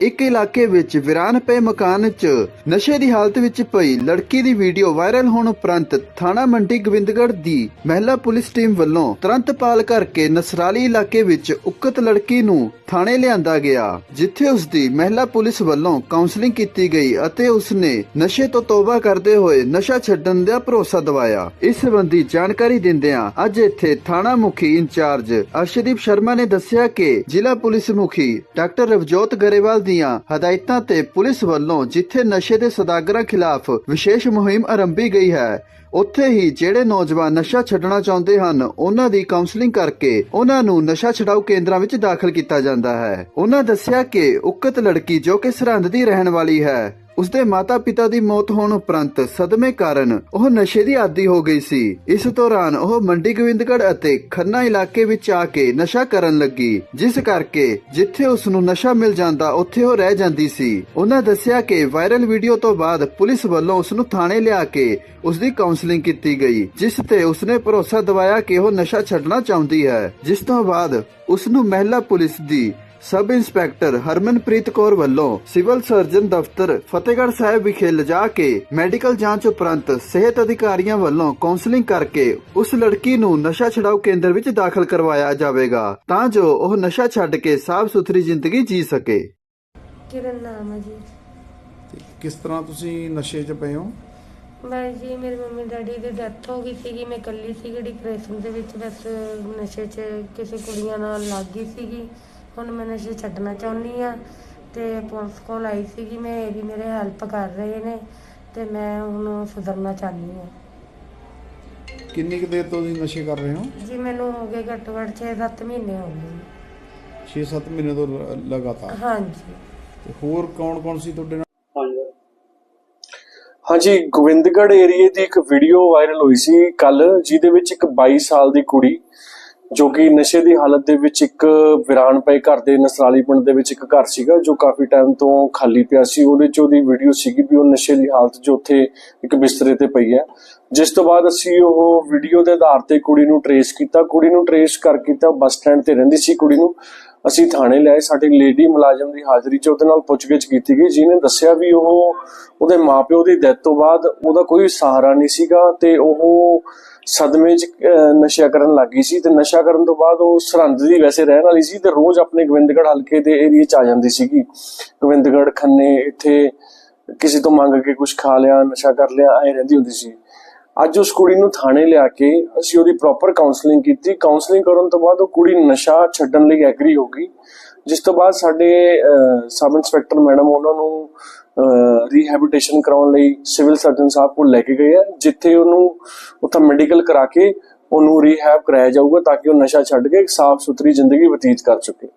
ਇੱਕ ਇਲਾਕੇ ਵਿੱਚ ਵਿਰਾਨ ਪਏ ਮਕਾਨ 'ਚ ਨਸ਼ੇ ਦੀ ਹਾਲਤ ਵਿੱਚ ਪਈ ਲੜਕੀ ਦੀ ਵੀਡੀਓ ਵਾਇਰਲ ਹੋਣ ਉਪਰੰਤ ਥਾਣਾ ਮੰਡੀ ਗੋਬਿੰਦਗੜ੍ਹ ਦੀ ਮਹਿਲਾ ਪੁਲਿਸ ਟੀਮ ਵੱਲੋਂ ਤੁਰੰਤ ਪਾਲ ਕਰਕੇ ਨਸਰਾਲੀ ਇਲਾਕੇ ਵਿੱਚ ਉਕਤ ਲੜਕੀ ਨੂੰ ਥਾਣੇ ਲਿਆਂਦਾ ਗਿਆ, ਜਿੱਥੇ ਉਸ ਦੀ ਮਹਿਲਾ ਪੁਲਿਸ ਵੱਲੋਂ ਕਾਉਂਸਲਿੰਗ ਕੀਤੀ ਗਈ ਅਤੇ ਉਸਨੇ ਨਸ਼ੇ ਤੋਂ ਤੋਬਾ ਕਰਦੇ ਹੋਏ ਨਸ਼ਾ ਛੱਡਣ ਦਾ ਭਰੋਸਾ ਦਿਵਾਇਆ। ਇਸ ਸੰਬੰਧੀ ਜਾਣਕਾਰੀ ਦਿੰਦਿਆਂ ਅੱਜ ਇੱਥੇ ਥਾਣਾ ਮੁਖੀ ਇੰਚਾਰਜ ਅਰਸ਼ਦੀਪ ਸ਼ਰਮਾ ਨੇ ਦੱਸਿਆ ਕਿ ਜ਼ਿਲ੍ਹਾ ਪੁਲਿਸ ਮੁਖੀ ਡਾਕਟਰ ਰਵਜੋਤ ਗਰੇਵਾਲ ਦੀਆਂ ਹਦਾਇਤਾਂ ਤੇ ਪੁਲਿਸ ਵੱਲੋਂ ਜਿੱਥੇ ਨਸ਼ੇ ਦੇ ਸਦਾਗਰਾਂ ਖਿਲਾਫ ਵਿਸ਼ੇਸ਼ ਮੁਹਿੰਮ ਆਰੰਭੀ ਗਈ ਹੈ, ਉੱਥੇ ਹੀ ਜਿਹੜੇ ਨੌਜਵਾਨ ਨਸ਼ਾ ਛੱਡਣਾ ਚਾਹੁੰਦੇ ਹਨ, ਉਹਨਾਂ ਦੀ ਕਾਉਂਸਲਿੰਗ ਕਰਕੇ ਉਹਨਾਂ ਨੂੰ ਨਸ਼ਾ ਛਡਾਊ ਕੇਂਦਰਾਂ ਵਿੱਚ ਦਾਖਲ ਕੀਤਾ ਜਾਂਦਾ ਹੈ। ਉਹਨਾਂ ਦੱਸਿਆ ਕਿ ਉਕਤ ਲੜਕੀ ਜੋ ਕਿ ਸਰਹੰਦ ਦੀ ਰਹਿਣ ਵਾਲੀ ਹੈ ਉਸਦੇ ਮਾਤਾ-ਪਿਤਾ ਦੀ ਮੌਤ ਹੋਣ ਉਪਰੰਤ ਸਦਮੇ ਕਾਰਨ ਉਹ ਨਸ਼ੇ ਦੀ ਆਦੀ ਹੋ ਗਈ ਸੀ। ਇਸ ਦੌਰਾਨ ਉਹ ਮੰਡੀ ਗੋਬਿੰਦਗੜ੍ਹ ਅਤੇ ਖੰਨਾ ਇਲਾਕੇ ਵਿੱਚ ਆ ਕੇ ਨਸ਼ਾ ਕਰਨ ਲੱਗੀ, ਜਿਸ ਕਰਕੇ ਜਿੱਥੇ ਉਸ ਨੂੰ ਨਸ਼ਾ ਮਿਲ ਜਾਂਦਾ, ਉੱਥੇ ਉਹ ਰਹਿ ਜਾਂਦੀ ਸੀ। ਉਹਨਾਂ ਦੱਸਿਆ ਕਿ ਵਾਇਰਲ ਵੀਡੀਓ ਤੋਂ ਬਾਅਦ ਪੁਲਿਸ ਵੱਲੋਂ ਉਸ ਨੂੰ ਥਾਣੇ ਲਿਆ ਕੇ ਉਸ ਦੀ ਕਾਉਂਸਲਿੰਗ ਕੀਤੀ ਗਈ, ਜਿਸ ਤੇ ਉਸਨੇ ਭਰੋਸਾ ਦਿਵਾਇਆ ਕਿ ਉਹ ਨਸ਼ਾ ਛੱਡਣਾ ਚਾਹੁੰਦੀ ਹੈ। ਜਿਸ ਤੋਂ ਬਾਅਦ ਉਸ ਨੂੰ ਮਹਿਲਾ ਪੁਲਿਸ ਦੀ ਸਬ ਇੰਸਪੈਕਟਰ ਹਰਮਨਪ੍ਰੀਤ ਕੌਰ ਵੱਲੋਂ ਸਿਵਲ ਸਰਜਨ ਦਫ਼ਤਰ ਫਤਿਹਗੜ੍ਹ ਸਾਹਿਬ ਵਿਖੇ ਲਿਜਾ ਕੇ ਮੈਡੀਕਲ ਜਾਂਚ ਉਪਰੰਤ ਸਿਹਤ ਅਧਿਕਾਰੀਆਂ ਵੱਲੋਂ ਕਾਉਂਸਲਿੰਗ ਕਰਕੇ ਉਸ ਲੜਕੀ ਨੂੰ ਨਸ਼ਾ ਛਡਾਊ ਕੇਂਦਰ ਵਿੱਚ ਦਾਖਲ ਕਰਵਾਇਆ ਜਾਵੇਗਾ ਤਾਂ ਜੋ ਉਹ ਨਸ਼ਾ ਛੱਡ ਕੇ ਸਾਫ਼ ਸੁਥਰੀ ਜ਼ਿੰਦਗੀ ਜੀ ਸਕੇ। ਕਿਰਨ ਨਾਮ ਹੈ ਜੀ। ਤੇ ਕਿਸ ਤਰ੍ਹਾਂ ਤੁਸੀਂ ਨਸ਼ੇ 'ਚ ਪਏ ਹੋ? ਮੈਂ ਜੀ ਮੇਰੇ ਮੰਮੀ ਡੈਡੀ ਦੀ ਡੈਥ ਹੋ ਗਈ ਸੀਗੀ ਮੈਂ ਇਕੱਲੀ ਸੀਗੀ ਡਿਪਰੈਸ਼ਨ ਦੇ ਵਿੱਚ ਬਸ ਨਸ਼ੇ 'ਚ ਕਿਸੇ ਕੁੜੀਆਂ ਨਾਲ ਲੱਗ ਗਈ ਸੀਗੀ। ਹੁਣ ਮੈਂ ਨਸ਼ੇ ਛੱਡਣਾ ਚਾਹੁੰਦੀ ਆ ਤੇ ਪੁਲਿਸ ਕੋਲ ਆਈ ਸੀਗੀ ਮੈਂ ਇਹ ਵੀ ਮੇਰੇ ਹੈਲਪ ਕਰ ਰਹੇ ਨੇ ਤੇ ਮੈਂ ਹੁਣ ਸੁਧਰਨਾ ਚਾਹੁੰਦੀ ਆ। ਕਿੰਨੀ ਕੁ ਦੇਰ ਤੋਂ ਤੁਸੀਂ ਨਸ਼ੇ ਕਰ ਰਹੇ ਹੋ? ਜੀ ਮੈਨੂੰ ਹੋ ਗਏ ਘੱਟੋ ਘੱਟ 6-7 ਮਹੀਨੇ ਹੋ ਗਏ। 6-7 ਮਹੀਨੇ ਤੋਂ ਲ- ਲਗਾਤਾਰ? ਹਾਂਜੀ। ਤੇ ਹੋਰ ਕੌਣ-ਕੌਣ ਸੀ ਤੁਹਾਡੇ ਨਾਲ? ਹਾਂਜੀ। ਗੋਬਿੰਦਗੜ੍ਹ ਏਰੀਏ ਦੀ ਇੱਕ ਵੀਡੀਓ ਵਾਇਰਲ ਹੋਈ ਸੀ ਕੱਲ ਜਿਹਦੇ ਵਿੱਚ ਇੱਕ 22 ਸਾਲ ਦੀ ਕੁੜੀ ਜੋ ਕਿ ਨਸ਼ੇ ਦੀ ਹਾਲਤ ਦੇ ਵਿੱਚ ਇੱਕ ਵਿਰਾਨ ਪਏ ਘਰ ਦੇ ਨਸਰਾਲੀ ਪਿੰਡ ਦੇ ਵਿੱਚ ਇੱਕ ਘਰ ਸੀਗਾ, ਜੋ ਕਾਫੀ ਟਾਈਮ ਤੋਂ ਖਾਲੀ ਪਿਆ ਸੀ। ਉਹਦੇ ਚ ਉਹਦੀ ਵੀਡੀਓ ਸੀਗੀ ਵੀ ਉਹ ਨਸ਼ੇ ਦੀ ਹਾਲਤ 'ਚ ਉੱਥੇ ਇੱਕ ਬਿਸਤਰੇ ਤੇ ਪਈ ਹੈ। ਜਿਸ ਤੋਂ ਬਾਅਦ ਅਸੀਂ ਉਹ ਵੀਡੀਓ ਦੇ ਆਧਾਰ ਤੇ ਕੁੜੀ ਨੂੰ ਟਰੇਸ ਕੀਤਾ। ਕੁੜੀ ਨੂੰ ਟਰੇਸ ਕਰ ਕੀਤਾ ਬੱਸ ਸਟੈਂਡ ਤੇ ਰਹਿੰਦੀ ਸੀ ਕੁੜੀ ਨੂੰ। ਅਸੀਂ ਥਾਣੇ ਲਿਆਏ। ਸਾਡੇ ਲੇਡੀ ਮੁਲਾਜ਼ਮ ਦੀ ਹਾਜ਼ਰੀ 'ਚ ਉਹਦੇ ਨਾਲ ਪੁੱਛਗਿੱਛ ਕੀਤੀ ਗਈ। ਜਿਹਨੇ ਦੱਸਿਆ ਵੀ ਉਹ ਉਹਦੇ ਮਾਪਿਓ ਦੀ ਡੈਥ ਤੋਂ ਬਾਅਦ ਉਹਦਾ ਕੋਈ ਸਹਾਰਾ ਨਹੀਂ ਸੀਗਾ ਤੇ ਉਹ ਸਦਮੇ 'ਚ ਅਹ, ਨਸ਼ਾ ਕਰਨ ਲੱਗ ਗਈ ਸੀ ਤੇ ਨਸ਼ਾ ਕਰਨ ਤੋਂ ਬਾਅਦ ਉਹ ਸਰਹੰਦ ਦੀ ਵੈਸੇ ਰਹਿਣ ਵਾਲੀ ਸੀ ਤੇ ਰੋਜ਼ ਆਪਣੇ ਗੋਬਿੰਦਗੜ੍ਹ ਹਲਕੇ ਦੇ ਏਰੀਏ 'ਚ ਆ ਜਾਂਦੀ ਸੀਗੀ। ਗੋਬਿੰਦਗੜ੍ਹ ਖੰਨੇ ਇੱਥੇ ਕਿਸੇ ਤੋਂ ਮੰਗ ਕੇ ਕੁਝ ਖਾ ਲਿਆ ਨਸ਼ਾ ਕਰ ਲਿਆ ਐ ਰਹਿੰਦੀ ਹੁੰਦੀ ਸੀ। ਅੱਜ ਉਸ ਕੁੜੀ ਨੂੰ ਥਾਣੇ ਲਿਆ ਕੇ ਅਸੀਂ ਉਹਦੀ ਪ੍ਰੋਪਰ ਕਾਉਂਸਲਿੰਗ ਕੀਤੀ। ਕਾਉਂਸਲਿੰਗ ਕਰਨ ਤੋਂ ਬਾਅਦ ਉਹ ਕੁੜੀ ਨਸ਼ਾ ਛੱਡਣ ਲਈ ਐਗਰੀ ਹੋ ਗਈ। ਜਿਸ ਤੋਂ ਬਾਅਦ ਸਾਡੇ ਸਬ ਇੰਸਪੈਕਟਰ ਮੈਡਮ ਉਹਨਾਂ ਨੂੰ ਰੀਹੈਬਿਲਿਟੇਸ਼ਨ ਕਰਾਉਣ ਲਈ ਸਿਵਲ ਸਰਜਨ ਸਾਹਿਬ ਕੋਲ ਲੈ ਕੇ ਗਏ ਆ, ਜਿੱਥੇ ਉਹਨੂੰ ਉੱਥੇ ਮੈਡੀਕਲ ਕਰਾ ਕੇ ਉਹਨੂੰ ਰੀਹੈਬ ਕਰਾਇਆ ਜਾਊਗਾ ਤਾਂ ਕਿ ਉਹ ਨਸ਼ਾ ਛੱਡ ਕੇ ਇੱਕ ਸਾਫ਼ ਸੁਥਰੀ ਜ਼ਿੰਦਗੀ ਬਤੀਤ ਕਰ ਚੁੱਕੇ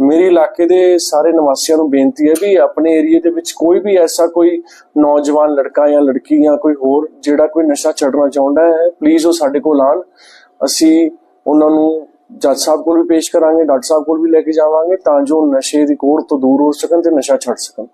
ਮੇਰੇ ਇਲਾਕੇ ਦੇ ਸਾਰੇ ਨਿਵਾਸੀਆਂ ਨੂੰ ਬੇਨਤੀ ਹੈ ਵੀ ਆਪਣੇ ਏਰੀਆ ਦੇ ਵਿੱਚ ਕੋਈ ਵੀ ਐਸਾ ਕੋਈ ਨੌਜਵਾਨ ਲੜਕਾ ਜਾਂ ਲੜਕੀ ਜਾਂ ਕੋਈ ਹੋਰ ਜਿਹੜਾ ਕੋਈ ਨਸ਼ਾ ਛੱਡਣਾ ਚਾਹੁੰਦਾ ਹੈ ਪਲੀਜ਼ ਉਹ ਸਾਡੇ ਕੋਲ ਆਣ। ਅਸੀਂ ਉਹਨਾਂ ਨੂੰ ਜੱਜ ਸਾਹਿਬ ਕੋਲ ਵੀ ਪੇਸ਼ ਕਰਾਂਗੇ, ਡਾਕਟਰ ਸਾਹਿਬ ਕੋਲ ਵੀ ਲੈ ਕੇ ਜਾਵਾਂਗੇ ਤਾਂ ਜੋ ਉਹ ਨਸ਼ੇ ਦੀ ਕੋੜ ਤੋਂ ਦੂਰ ਹੋ ਸਕਣ ਤੇ ਨਸ਼ਾ ਛੱਡ ਸਕਣ।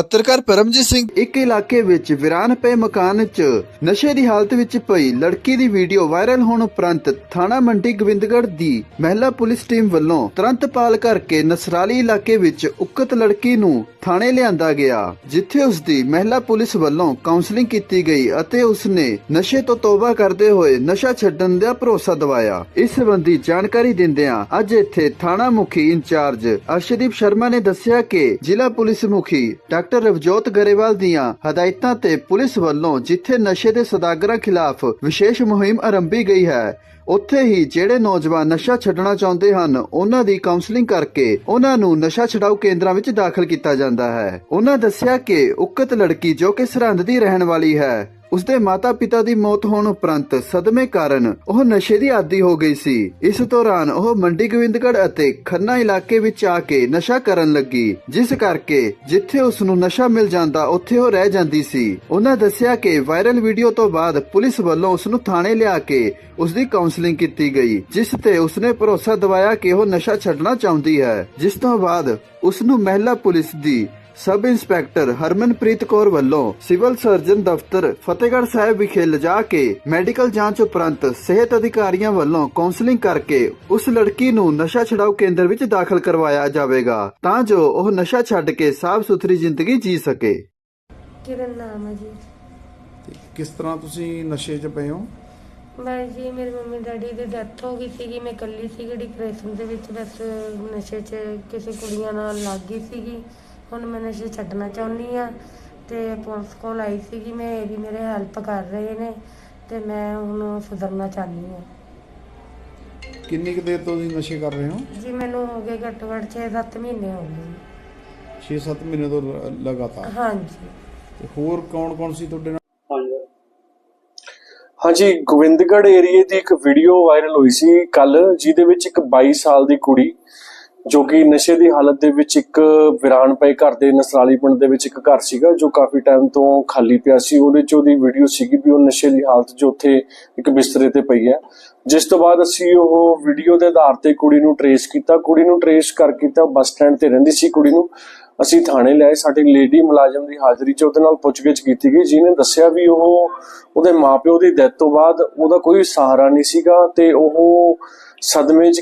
ਪੱਤਰਕਾਰ ਪਰਮਜੀਤ ਸਿੰਘ ਇੱਕ ਇਲਾਕੇ ਵਿੱਚ ਵਿਰਾਨ ਪਏ ਮਕਾਨ 'ਚ ਨਸ਼ੇ ਦੀ ਹਾਲਤ ਵਿੱਚ ਪਈ ਲੜਕੀ ਦੀ ਵੀਡੀਓ ਵਾਇਰਲ ਹੋਣ ਉਪਰੰਤ ਥਾਣਾ ਮੰਡੀ ਗੋਬਿੰਦਗੜ੍ਹ ਦੀ ਮਹਿਲਾ ਪੁਲਿਸ ਟੀਮ ਵੱਲੋਂ ਤੁਰੰਤ ਪਾਲ ਕਰਕੇ ਨਸਰਾਲੀ ਇਲਾਕੇ ਵਿੱਚ ਉਕਤ ਲੜਕੀ ਨੂੰ ਥਾਣੇ ਲਿਆਂਦਾ ਗਿਆ, ਜਿੱਥੇ ਉਸ ਦੀ ਮਹਿਲਾ ਪੁਲਿਸ ਵੱਲੋਂ ਕਾਉਂਸਲਿੰਗ ਕੀਤੀ ਗਈ ਅਤੇ ਉਸਨੇ ਨਸ਼ੇ ਤੋਂ ਤੋਬਾ ਕਰਦੇ ਹੋਏ ਨਸ਼ਾ ਛੱਡਣ ਦਾ ਭਰੋਸਾ ਦਿਵਾਇਆ। ਇਸ ਸੰਬੰਧੀ ਜਾਣਕਾਰੀ ਦਿੰਦਿਆਂ ਅੱਜ ਇੱਥੇ ਥਾਣਾ ਮੁਖੀ ਇੰਚਾਰਜ ਅਰਸ਼ਦੀਪ ਸ਼ਰਮਾ ਨੇ ਦੱਸਿਆ ਕਿ ਜ਼ਿਲ੍ਹਾ ਪੁਲਿਸ ਮੁਖੀ ਡਾਕਟਰ ਰਵਜੋਤ ਗਰੇਵਾਲ ਦੀਆਂ ਹਦਾਇਤਾਂ ਤੇ ਪੁਲਿਸ ਵੱਲੋਂ ਜਿੱਥੇ ਨਸ਼ੇ ਦੇ ਸਦਾਗਰਾਂ ਖਿਲਾਫ ਵਿਸ਼ੇਸ਼ ਮੁਹਿੰਮ ਆਰੰਭੀ ਗਈ ਹੈ, ਉੱਥੇ ਹੀ ਜਿਹੜੇ ਨੌਜਵਾਨ ਨਸ਼ਾ ਛੱਡਣਾ ਚਾਹੁੰਦੇ ਹਨ, ਉਹਨਾਂ ਦੀ ਕਾਉਂਸਲਿੰਗ ਕਰਕੇ ਉਹਨਾਂ ਨੂੰ ਨਸ਼ਾ ਛਡਾਊ ਕੇਂਦਰਾਂ ਵਿੱਚ ਦਾਖਲ ਕੀਤਾ ਜਾਂਦਾ ਹੈ। ਉਹਨਾਂ ਦੱਸਿਆ ਕਿ ਉਕਤ ਲੜਕੀ ਜੋ ਕਿ ਸਰਹੰਦ ਦੀ ਰਹਿਣ ਵਾਲੀ ਹੈ ਉਸਦੇ ਮਾਤਾ-ਪਿਤਾ ਦੀ ਮੌਤ ਹੋਣ ਉਪਰੰਤ ਸਦਮੇ ਕਾਰਨ ਉਹ ਨਸ਼ੇ ਦੀ ਆਦੀ ਹੋ ਗਈ ਸੀ। ਇਸ ਦੌਰਾਨ ਉਹ ਮੰਡੀ ਗੋਬਿੰਦਗੜ੍ਹ ਅਤੇ ਖੰਨਾ ਇਲਾਕੇ ਵਿੱਚ ਆ ਕੇ ਨਸ਼ਾ ਕਰਨ ਲੱਗੀ। ਜਿਸ ਕਰਕੇ ਜਿੱਥੇ ਉਸ ਨੂੰ ਨਸ਼ਾ ਮਿਲ ਜਾਂਦਾ, ਉੱਥੇ ਉਹ ਰਹਿ ਜਾਂਦੀ ਸੀ। ਉਹਨਾਂ ਦੱਸਿਆ ਕਿ ਵਾਇਰਲ ਵੀਡੀਓ ਤੋਂ ਬਾਅਦ ਪੁਲਿਸ ਵੱਲੋਂ ਉਸ ਨੂੰ ਥਾਣੇ ਲਿਆ ਕੇ ਉਸ ਦੀ ਕਾਉਂਸਲਿੰਗ ਕੀਤੀ ਗਈ, ਜਿਸ ਤੇ ਉਸਨੇ ਭਰੋਸਾ ਦਿਵਾਇਆ ਕਿ ਉਹ ਨਸ਼ਾ ਛੱਡਣਾ ਚਾਹੁੰਦੀ ਹੈ। ਜਿਸ ਤੋਂ ਬਾਅਦ ਉਸ ਨੂੰ ਮਹਿਲਾ ਪੁਲਿਸ ਦੀ ਸਬ ਇੰਸਪੈਕਟਰ ਹਰਮਨਪ੍ਰੀਤ ਕੌਰ ਵੱਲੋਂ ਸਿਵਲ ਸਰਜਨ ਦਫ਼ਤਰ ਫਤਿਹਗੜ੍ਹ ਸਾਹਿਬ ਵਿਖੇ ਲਿਜਾ ਕੇ ਮੈਡੀਕਲ ਜਾਂਚ ਉਪਰੰਤ ਸਿਹਤ ਅਧਿਕਾਰੀਆਂ ਵੱਲੋਂ ਕਾਉਂਸਲਿੰਗ ਕਰਕੇ ਉਸ ਲੜਕੀ ਨੂੰ ਨਸ਼ਾ ਛਡਾਊ ਕੇਂਦਰ ਵਿੱਚ ਦਾਖਲ ਕਰਵਾਇਆ ਜਾਵੇਗਾ ਤਾਂ ਜੋ ਉਹ ਨਸ਼ਾ ਛੱਡ ਕੇ ਸਾਫ਼ ਸੁਥਰੀ ਜ਼ਿੰਦਗੀ ਜੀ ਸਕੇ। ਕਿਰਨ ਨਾਮ ਹੈ ਜੀ। ਤੇ ਕਿਸ ਤਰ੍ਹਾਂ ਤੁਸੀਂ ਨਸ਼ੇ 'ਚ ਪਏ ਹੋ? ਮੈਂ ਜੀ ਮੇਰੇ ਮੰਮੀ ਡੈਡੀ ਦੀ ਡੈਥ ਹੋ ਗਈ ਸੀਗੀ ਮੈਂ ਇਕੱਲੀ ਸੀਗੀ ਡਿਪਰੈਸ਼ਨ ਦੇ ਵਿੱਚ ਬਸ ਨਸ਼ੇ 'ਚ ਕਿਸੇ ਕੁੜੀਆਂ ਨਾਲ ਲੱਗ ਗਈ ਸੀਗੀ। ਹੁਣ ਮੈਂ ਨਸ਼ੇ ਛੱਡਣਾ ਚਾਹੁੰਦੀ ਆ ਤੇ ਪੁਲਿਸ ਕੋਲ ਆਈ ਸੀਗੀ ਮੈਂ ਇਹ ਵੀ ਮੇਰੇ ਹੈਲਪ ਕਰ ਰਹੇ ਨੇ ਤੇ ਮੈਂ ਹੁਣ ਸੁਧਰਨਾ ਚਾਹੁੰਦੀ ਆ ਕਿੰਨੀ ਕੁ ਦੇਰ ਤੋਂ ਤੁਸੀਂ ਨਸ਼ੇ ਕਰ ਰਹੇ ਹੋ? ਜੀ ਮੈਨੂੰ ਹੋ ਗਏ ਘੱਟੋ ਘੱਟ 6-7 ਮਹੀਨੇ ਹੋ ਗਏ। 6-7 ਮਹੀਨੇ ਤੋਂ ਲ- ਲਗਾਤਾਰ? ਹਾਂਜੀ। ਤੇ ਹੋਰ ਕੌਣ-ਕੌਣ ਸੀ ਤੁਹਾਡੇ ਨਾਲ? ਹਾਂਜੀ। ਗੋਬਿੰਦਗੜ੍ਹ ਏਰੀਏ ਦੀ ਇੱਕ ਵੀਡੀਓ ਵਾਇਰਲ ਹੋਈ ਸੀ ਕੱਲ ਜਿਹਦੇ ਵਿੱਚ ਇੱਕ 22 ਸਾਲ ਦੀ ਕੁੜੀ ਜੋ ਕਿ ਨਸ਼ੇ ਦੀ ਹਾਲਤ ਦੇ ਵਿੱਚ ਇੱਕ ਵਿਰਾਨ ਪਏ ਘਰ ਦੇ ਨਸਰਾਲੀ ਪਿੰਡ ਦੇ ਵਿੱਚ ਇੱਕ ਘਰ ਸੀਗਾ, ਜੋ ਕਾਫੀ ਟਾਈਮ ਤੋਂ ਖਾਲੀ ਪਿਆ ਸੀ। ਉਹਦੇ ਚ ਉਹਦੀ ਵੀਡੀਓ ਸੀਗੀ ਵੀ ਉਹ ਨਸ਼ੇ ਦੀ ਹਾਲਤ 'ਚ ਉੱਥੇ ਇੱਕ ਬਿਸਤਰੇ ਤੇ ਪਈ ਹੈ। ਜਿਸ ਤੋਂ ਬਾਅਦ ਅਸੀਂ ਉਹ ਵੀਡੀਓ ਦੇ ਆਧਾਰ ਤੇ ਕੁੜੀ ਨੂੰ ਟਰੇਸ ਕੀਤਾ। ਕੁੜੀ ਨੂੰ ਟਰੇਸ ਕਰ ਕੀਤਾ ਬੱਸ ਸਟੈਂਡ ਤੇ ਰਹਿੰਦੀ ਸੀ ਕੁੜੀ ਨੂੰ। ਅਸੀਂ ਥਾਣੇ ਲਿਆਏ। ਸਾਡੇ ਲੇਡੀ ਮੁਲਾਜ਼ਮ ਦੀ ਹਾਜ਼ਰੀ 'ਚ ਉਹਦੇ ਨਾਲ ਪੁੱਛਗਿੱਛ ਕੀਤੀ ਗਈ। ਜਿਹਨੇ ਦੱਸਿਆ ਵੀ ਉਹ ਉਹਦੇ ਮਾਪਿਓ ਦੀ ਡੈਥ ਤੋਂ ਬਾਅਦ ਉਹਦਾ ਕੋਈ ਸਹਾਰਾ ਨਹੀਂ ਸੀਗਾ ਤੇ ਉਹ ਸਦਮੇ 'ਚ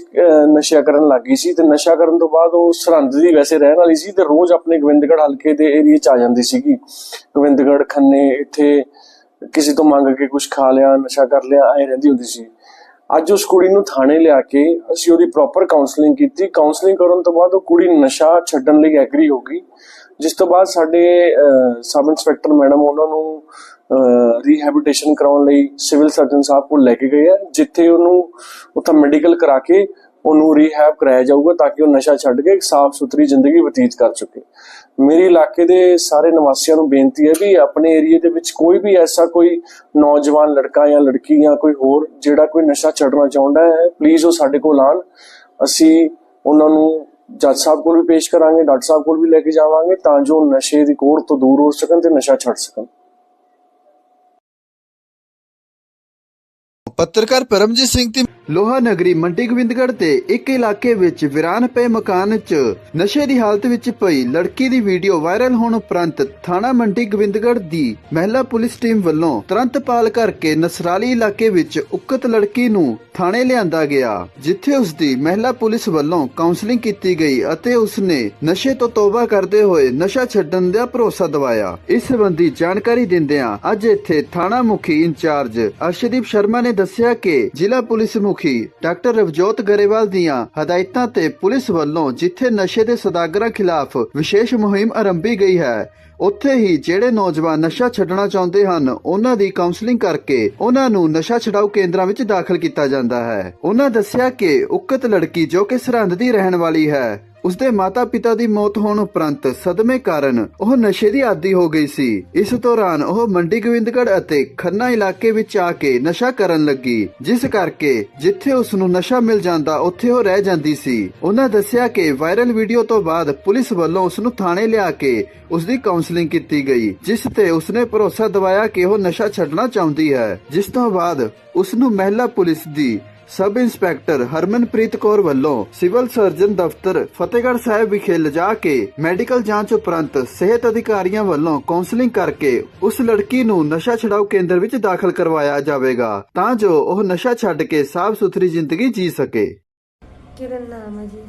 ਨਸ਼ਾ ਕਰਨ ਲੱਗੀ ਸੀ ਤੇ ਨਸ਼ਾ ਕਰਨ ਤੋਂ ਬਾਅਦ ਉਹ ਸਰਹੰਦ ਦੀ ਵੈਸੇ ਰਹਿਣ ਵਾਲੀ ਸੀ ਤੇ ਰੋਜ਼ ਆਪਣੇ ਗੋਬਿੰਦਗੜ੍ਹ ਹਲਕੇ ਦੇ ਏਰੀਏ 'ਚ ਆ ਜਾਂਦੀ ਸੀਗੀ। ਗੋਬਿੰਦਗੜ੍ਹ, ਖੰਨੇ, ਇੱਥੇ ਕਿਸੇ ਤੋਂ ਮੰਗ ਕੇ ਕੁਝ ਖਾ ਲਿਆ, ਨਸ਼ਾ ਕਰ ਲਿਆ, ਐ ਰਹਿੰਦੀ ਹੁੰਦੀ ਸੀ। ਅੱਜ ਉਸ ਕੁੜੀ ਨੂੰ ਥਾਣੇ ਲਿਆ ਕੇ ਅਸੀਂ ਉਹਦੀ ਪ੍ਰੋਪਰ ਕਾਉਂਸਲਿੰਗ ਕੀਤੀ। ਕਾਉਂਸਲਿੰਗ ਕਰਨ ਤੋਂ ਬਾਅਦ ਉਹ ਕੁੜੀ ਨਸ਼ਾ ਛੱਡਣ ਲਈ ਐਗਰੀ ਹੋ ਗਈ। ਜਿਸ ਤੋਂ ਬਾਅਦ ਸਾਡੇ ਸਬ ਇੰਸਪੈਕਟਰ ਮੈਡਮ ਉਹਨਾਂ ਨੂੰ ਰੀਹੈਬਿਲਿਟੇਸ਼ਨ ਕਰਾਉਣ ਲਈ ਸਿਵਲ ਸਰਜਨ ਸਾਹਿਬ ਕੋਲ ਲੈ ਕੇ ਗਏ ਆ। ਜਿੱਥੇ ਉਹਨੂੰ ਉੱਥੇ ਮੈਡੀਕਲ ਕਰਾ ਕੇ ਉਹਨੂੰ ਰੀਹੈਬ ਕਰਾਇਆ ਜਾਊਗਾ ਤਾਂ ਕਿ ਉਹ ਨਸ਼ਾ ਛੱਡ ਕੇ ਇੱਕ ਸਾਫ਼ ਸੁਥਰੀ ਜ਼ਿੰਦਗੀ ਬਤੀਤ ਕਰ ਚੁੱਕੇ। ਮੇਰੇ ਇਲਾਕੇ ਦੇ ਸਾਰੇ ਨਿਵਾਸੀਆਂ ਨੂੰ ਬੇਨਤੀ ਹੈ ਵੀ ਆਪਣੇ ਏਰੀਏ ਦੇ ਵਿੱਚ ਕੋਈ ਵੀ ਐਸਾ ਕੋਈ ਨੌਜਵਾਨ ਲੜਕਾ ਜਾਂ ਲੜਕੀ ਜਾਂ ਕੋਈ ਹੋਰ ਜਿਹੜਾ ਕੋਈ ਨਸ਼ਾ ਛੱਡਣਾ ਚਾਹੁੰਦਾ ਹੈ ਪਲੀਜ਼ ਉਹ ਸਾਡੇ ਕੋਲ ਆਣ ਅਸੀਂ ਉਹਨਾਂ ਨੂੰ ਜੱਜ ਸਾਹਿਬ ਕੋਲ ਵੀ ਪੇਸ਼ ਕਰਾਂਗੇ, ਡਾਕਟਰ ਸਾਹਿਬ ਕੋਲ ਵੀ ਲੈ ਕੇ ਜਾਵਾਂਗੇ ਤਾਂ ਜੋ ਨਸ਼ੇ ਦੀ ਕੋੜ ਤੋਂ ਦੂਰ ਹੋ ਸਕਣ ਤੇ ਨਸ਼ਾ ਛੱਡ ਸਕਣ। ਪੱਤਰਕਾਰ ਪਰਮਜੀਤ ਸਿੰਘ ਦੀ ਲੋਹਾ ਨਗਰੀ ਮੰਡੀ ਗੋਬਿੰਦਗੜ੍ਹ ਦੇ ਇੱਕ ਇਲਾਕੇ ਵਿੱਚ ਵਿਰਾਨ ਪਏ ਮਕਾਨ 'ਚ ਨਸ਼ੇ ਦੀ ਹਾਲਤ ਵਿੱਚ ਪਈ ਲੜਕੀ ਦੀ ਵੀਡੀਓ ਵਾਇਰਲ ਹੋਣ ਉਪਰੰਤ ਥਾਣਾ ਮੰਡੀ ਗੋਬਿੰਦਗੜ੍ਹ ਦੀ ਮਹਿਲਾ ਪੁਲਿਸ ਟੀਮ ਵੱਲੋਂ ਤੁਰੰਤ ਪਾਲ ਕਰਕੇ ਨਸਰਾਲੀ ਇਲਾਕੇ ਵਿੱਚ ਉਕਤ ਲੜਕੀ ਨੂੰ ਥਾਣੇ ਲਿਆਂਦਾ ਗਿਆ, ਜਿੱਥੇ ਉਸ ਦੀ ਮਹਿਲਾ ਪੁਲਿਸ ਵੱਲੋਂ ਕਾਉਂਸਲਿੰਗ ਕੀਤੀ ਗਈ ਅਤੇ ਉਸ ਨੇ ਨਸ਼ੇ ਤੋਂ ਤੋਬਾ ਕਰਦੇ ਹੋਏ ਨਸ਼ਾ ਛੱਡਣ ਦਾ ਭਰੋਸਾ ਦਿਵਾਇਆ। ਇਸ ਸੰਬੰਧੀ ਜਾਣਕਾਰੀ ਦਿੰਦਿਆਂ ਅੱਜ ਇੱਥੇ ਥਾਣਾ ਮੁਖੀ ਇੰਚਾਰਜ ਅਰਸ਼ਦੀਪ ਸ਼ਰਮਾ ਨੇ ਦੱਸਿਆ ਕਿ ਜ਼ਿਲ੍ਹਾ ਪੁਲਿਸ ਮੁਖੀ ਡਾਕਟਰ ਰਵਜੋਤ ਗਰੇਵਾਲ ਦੀਆਂ ਹਦਾਇਤਾਂ ਤੇ ਪੁਲਿਸ ਵੱਲੋਂ ਜਿੱਥੇ ਨਸ਼ੇ ਦੇ ਸੌਦਾਗਰਾਂ ਖਿਲਾਫ ਵਿਸ਼ੇਸ਼ ਮੁਹਿੰਮ ਆਰੰਭੀ ਗਈ ਹੈ, ਉੱਥੇ ਹੀ ਜਿਹੜੇ ਨੌਜਵਾਨ ਨਸ਼ਾ ਛੱਡਣਾ ਚਾਹੁੰਦੇ ਹਨ, ਉਹਨਾਂ ਦੀ ਕਾਉਂਸਲਿੰਗ ਕਰਕੇ ਉਹਨਾਂ ਨੂੰ ਨਸ਼ਾ ਛਡਾਊ ਕੇਂਦਰਾਂ ਵਿੱਚ ਦਾਖਲ ਕੀਤਾ ਜਾਂਦਾ ਹੈ। ਉਹਨਾਂ ਦੱਸਿਆ ਕਿ ਉਕਤ ਲੜਕੀ ਜੋ ਕਿ ਸਰਹੰਦ ਦੀ ਰਹਿਣ ਵਾਲੀ ਹੈ ਉਸਦੇ ਮਾਤਾ-ਪਿਤਾ ਦੀ ਮੌਤ ਹੋਣ ਉਪਰੰਤ ਸਦਮੇ ਕਾਰਨ ਉਹ ਨਸ਼ੇ ਦੀ ਆਦੀ ਹੋ ਗਈ ਸੀ। ਇਸ ਦੌਰਾਨ ਉਹ ਮੰਡੀ ਗੋਬਿੰਦਗੜ੍ਹ ਅਤੇ ਖੰਨਾ ਇਲਾਕੇ ਵਿੱਚ ਆ ਕੇ ਨਸ਼ਾ ਕਰਨ ਲੱਗੀ, ਜਿਸ ਕਰਕੇ ਜਿੱਥੇ ਉਸ ਨੂੰ ਨਸ਼ਾ ਮਿਲ ਜਾਂਦਾ, ਉੱਥੇ ਉਹ ਰਹਿ ਜਾਂਦੀ ਸੀ। ਉਹਨਾਂ ਦੱਸਿਆ ਕਿ ਵਾਇਰਲ ਵੀਡੀਓ ਤੋਂ ਬਾਅਦ ਪੁਲਿਸ ਵੱਲੋਂ ਉਸ ਨੂੰ ਥਾਣੇ ਲਿਆ ਕੇ ਉਸ ਦੀ ਕਾਉਂਸਲਿੰਗ ਕੀਤੀ ਗਈ, ਜਿਸ ਤੇ ਉਸਨੇ ਭਰੋਸਾ ਦਿਵਾਇਆ ਕਿ ਉਹ ਨਸ਼ਾ ਛੱਡਣਾ ਚਾਹੁੰਦੀ ਹੈ। ਜਿਸ ਤੋਂ ਬਾਅਦ ਉਸ ਨੂੰ ਮਹਿਲਾ ਪੁਲਿਸ ਦੀ ਸਬ ਇੰਸਪੈਕਟਰ ਹਰਮਨਪ੍ਰੀਤ ਕੌਰ ਵੱਲੋਂ ਸਿਵਲ ਸਰਜਨ ਦਫ਼ਤਰ ਫਤਿਹਗੜ੍ਹ ਸਾਹਿਬ ਵਿਖੇ ਲਿਜਾ ਕੇ ਮੈਡੀਕਲ ਜਾਂਚ ਉਪਰੰਤ ਸਿਹਤ ਅਧਿਕਾਰੀਆਂ ਵੱਲੋਂ ਕਾਉਂਸਲਿੰਗ ਕਰਕੇ ਉਸ ਲੜਕੀ ਨੂੰ ਨਸ਼ਾ ਛਡਾਊ ਕੇਂਦਰ ਵਿੱਚ ਦਾਖਲ ਕਰਵਾਇਆ ਜਾਵੇਗਾ ਤਾਂ ਜੋ ਉਹ ਨਸ਼ਾ ਛੱਡ ਕੇ ਸਾਫ਼ ਸੁਥਰੀ ਜ਼ਿੰਦਗੀ ਜੀ ਸਕੇ। ਕਿਰਨ ਨਾਮ ਹੈ ਜੀ।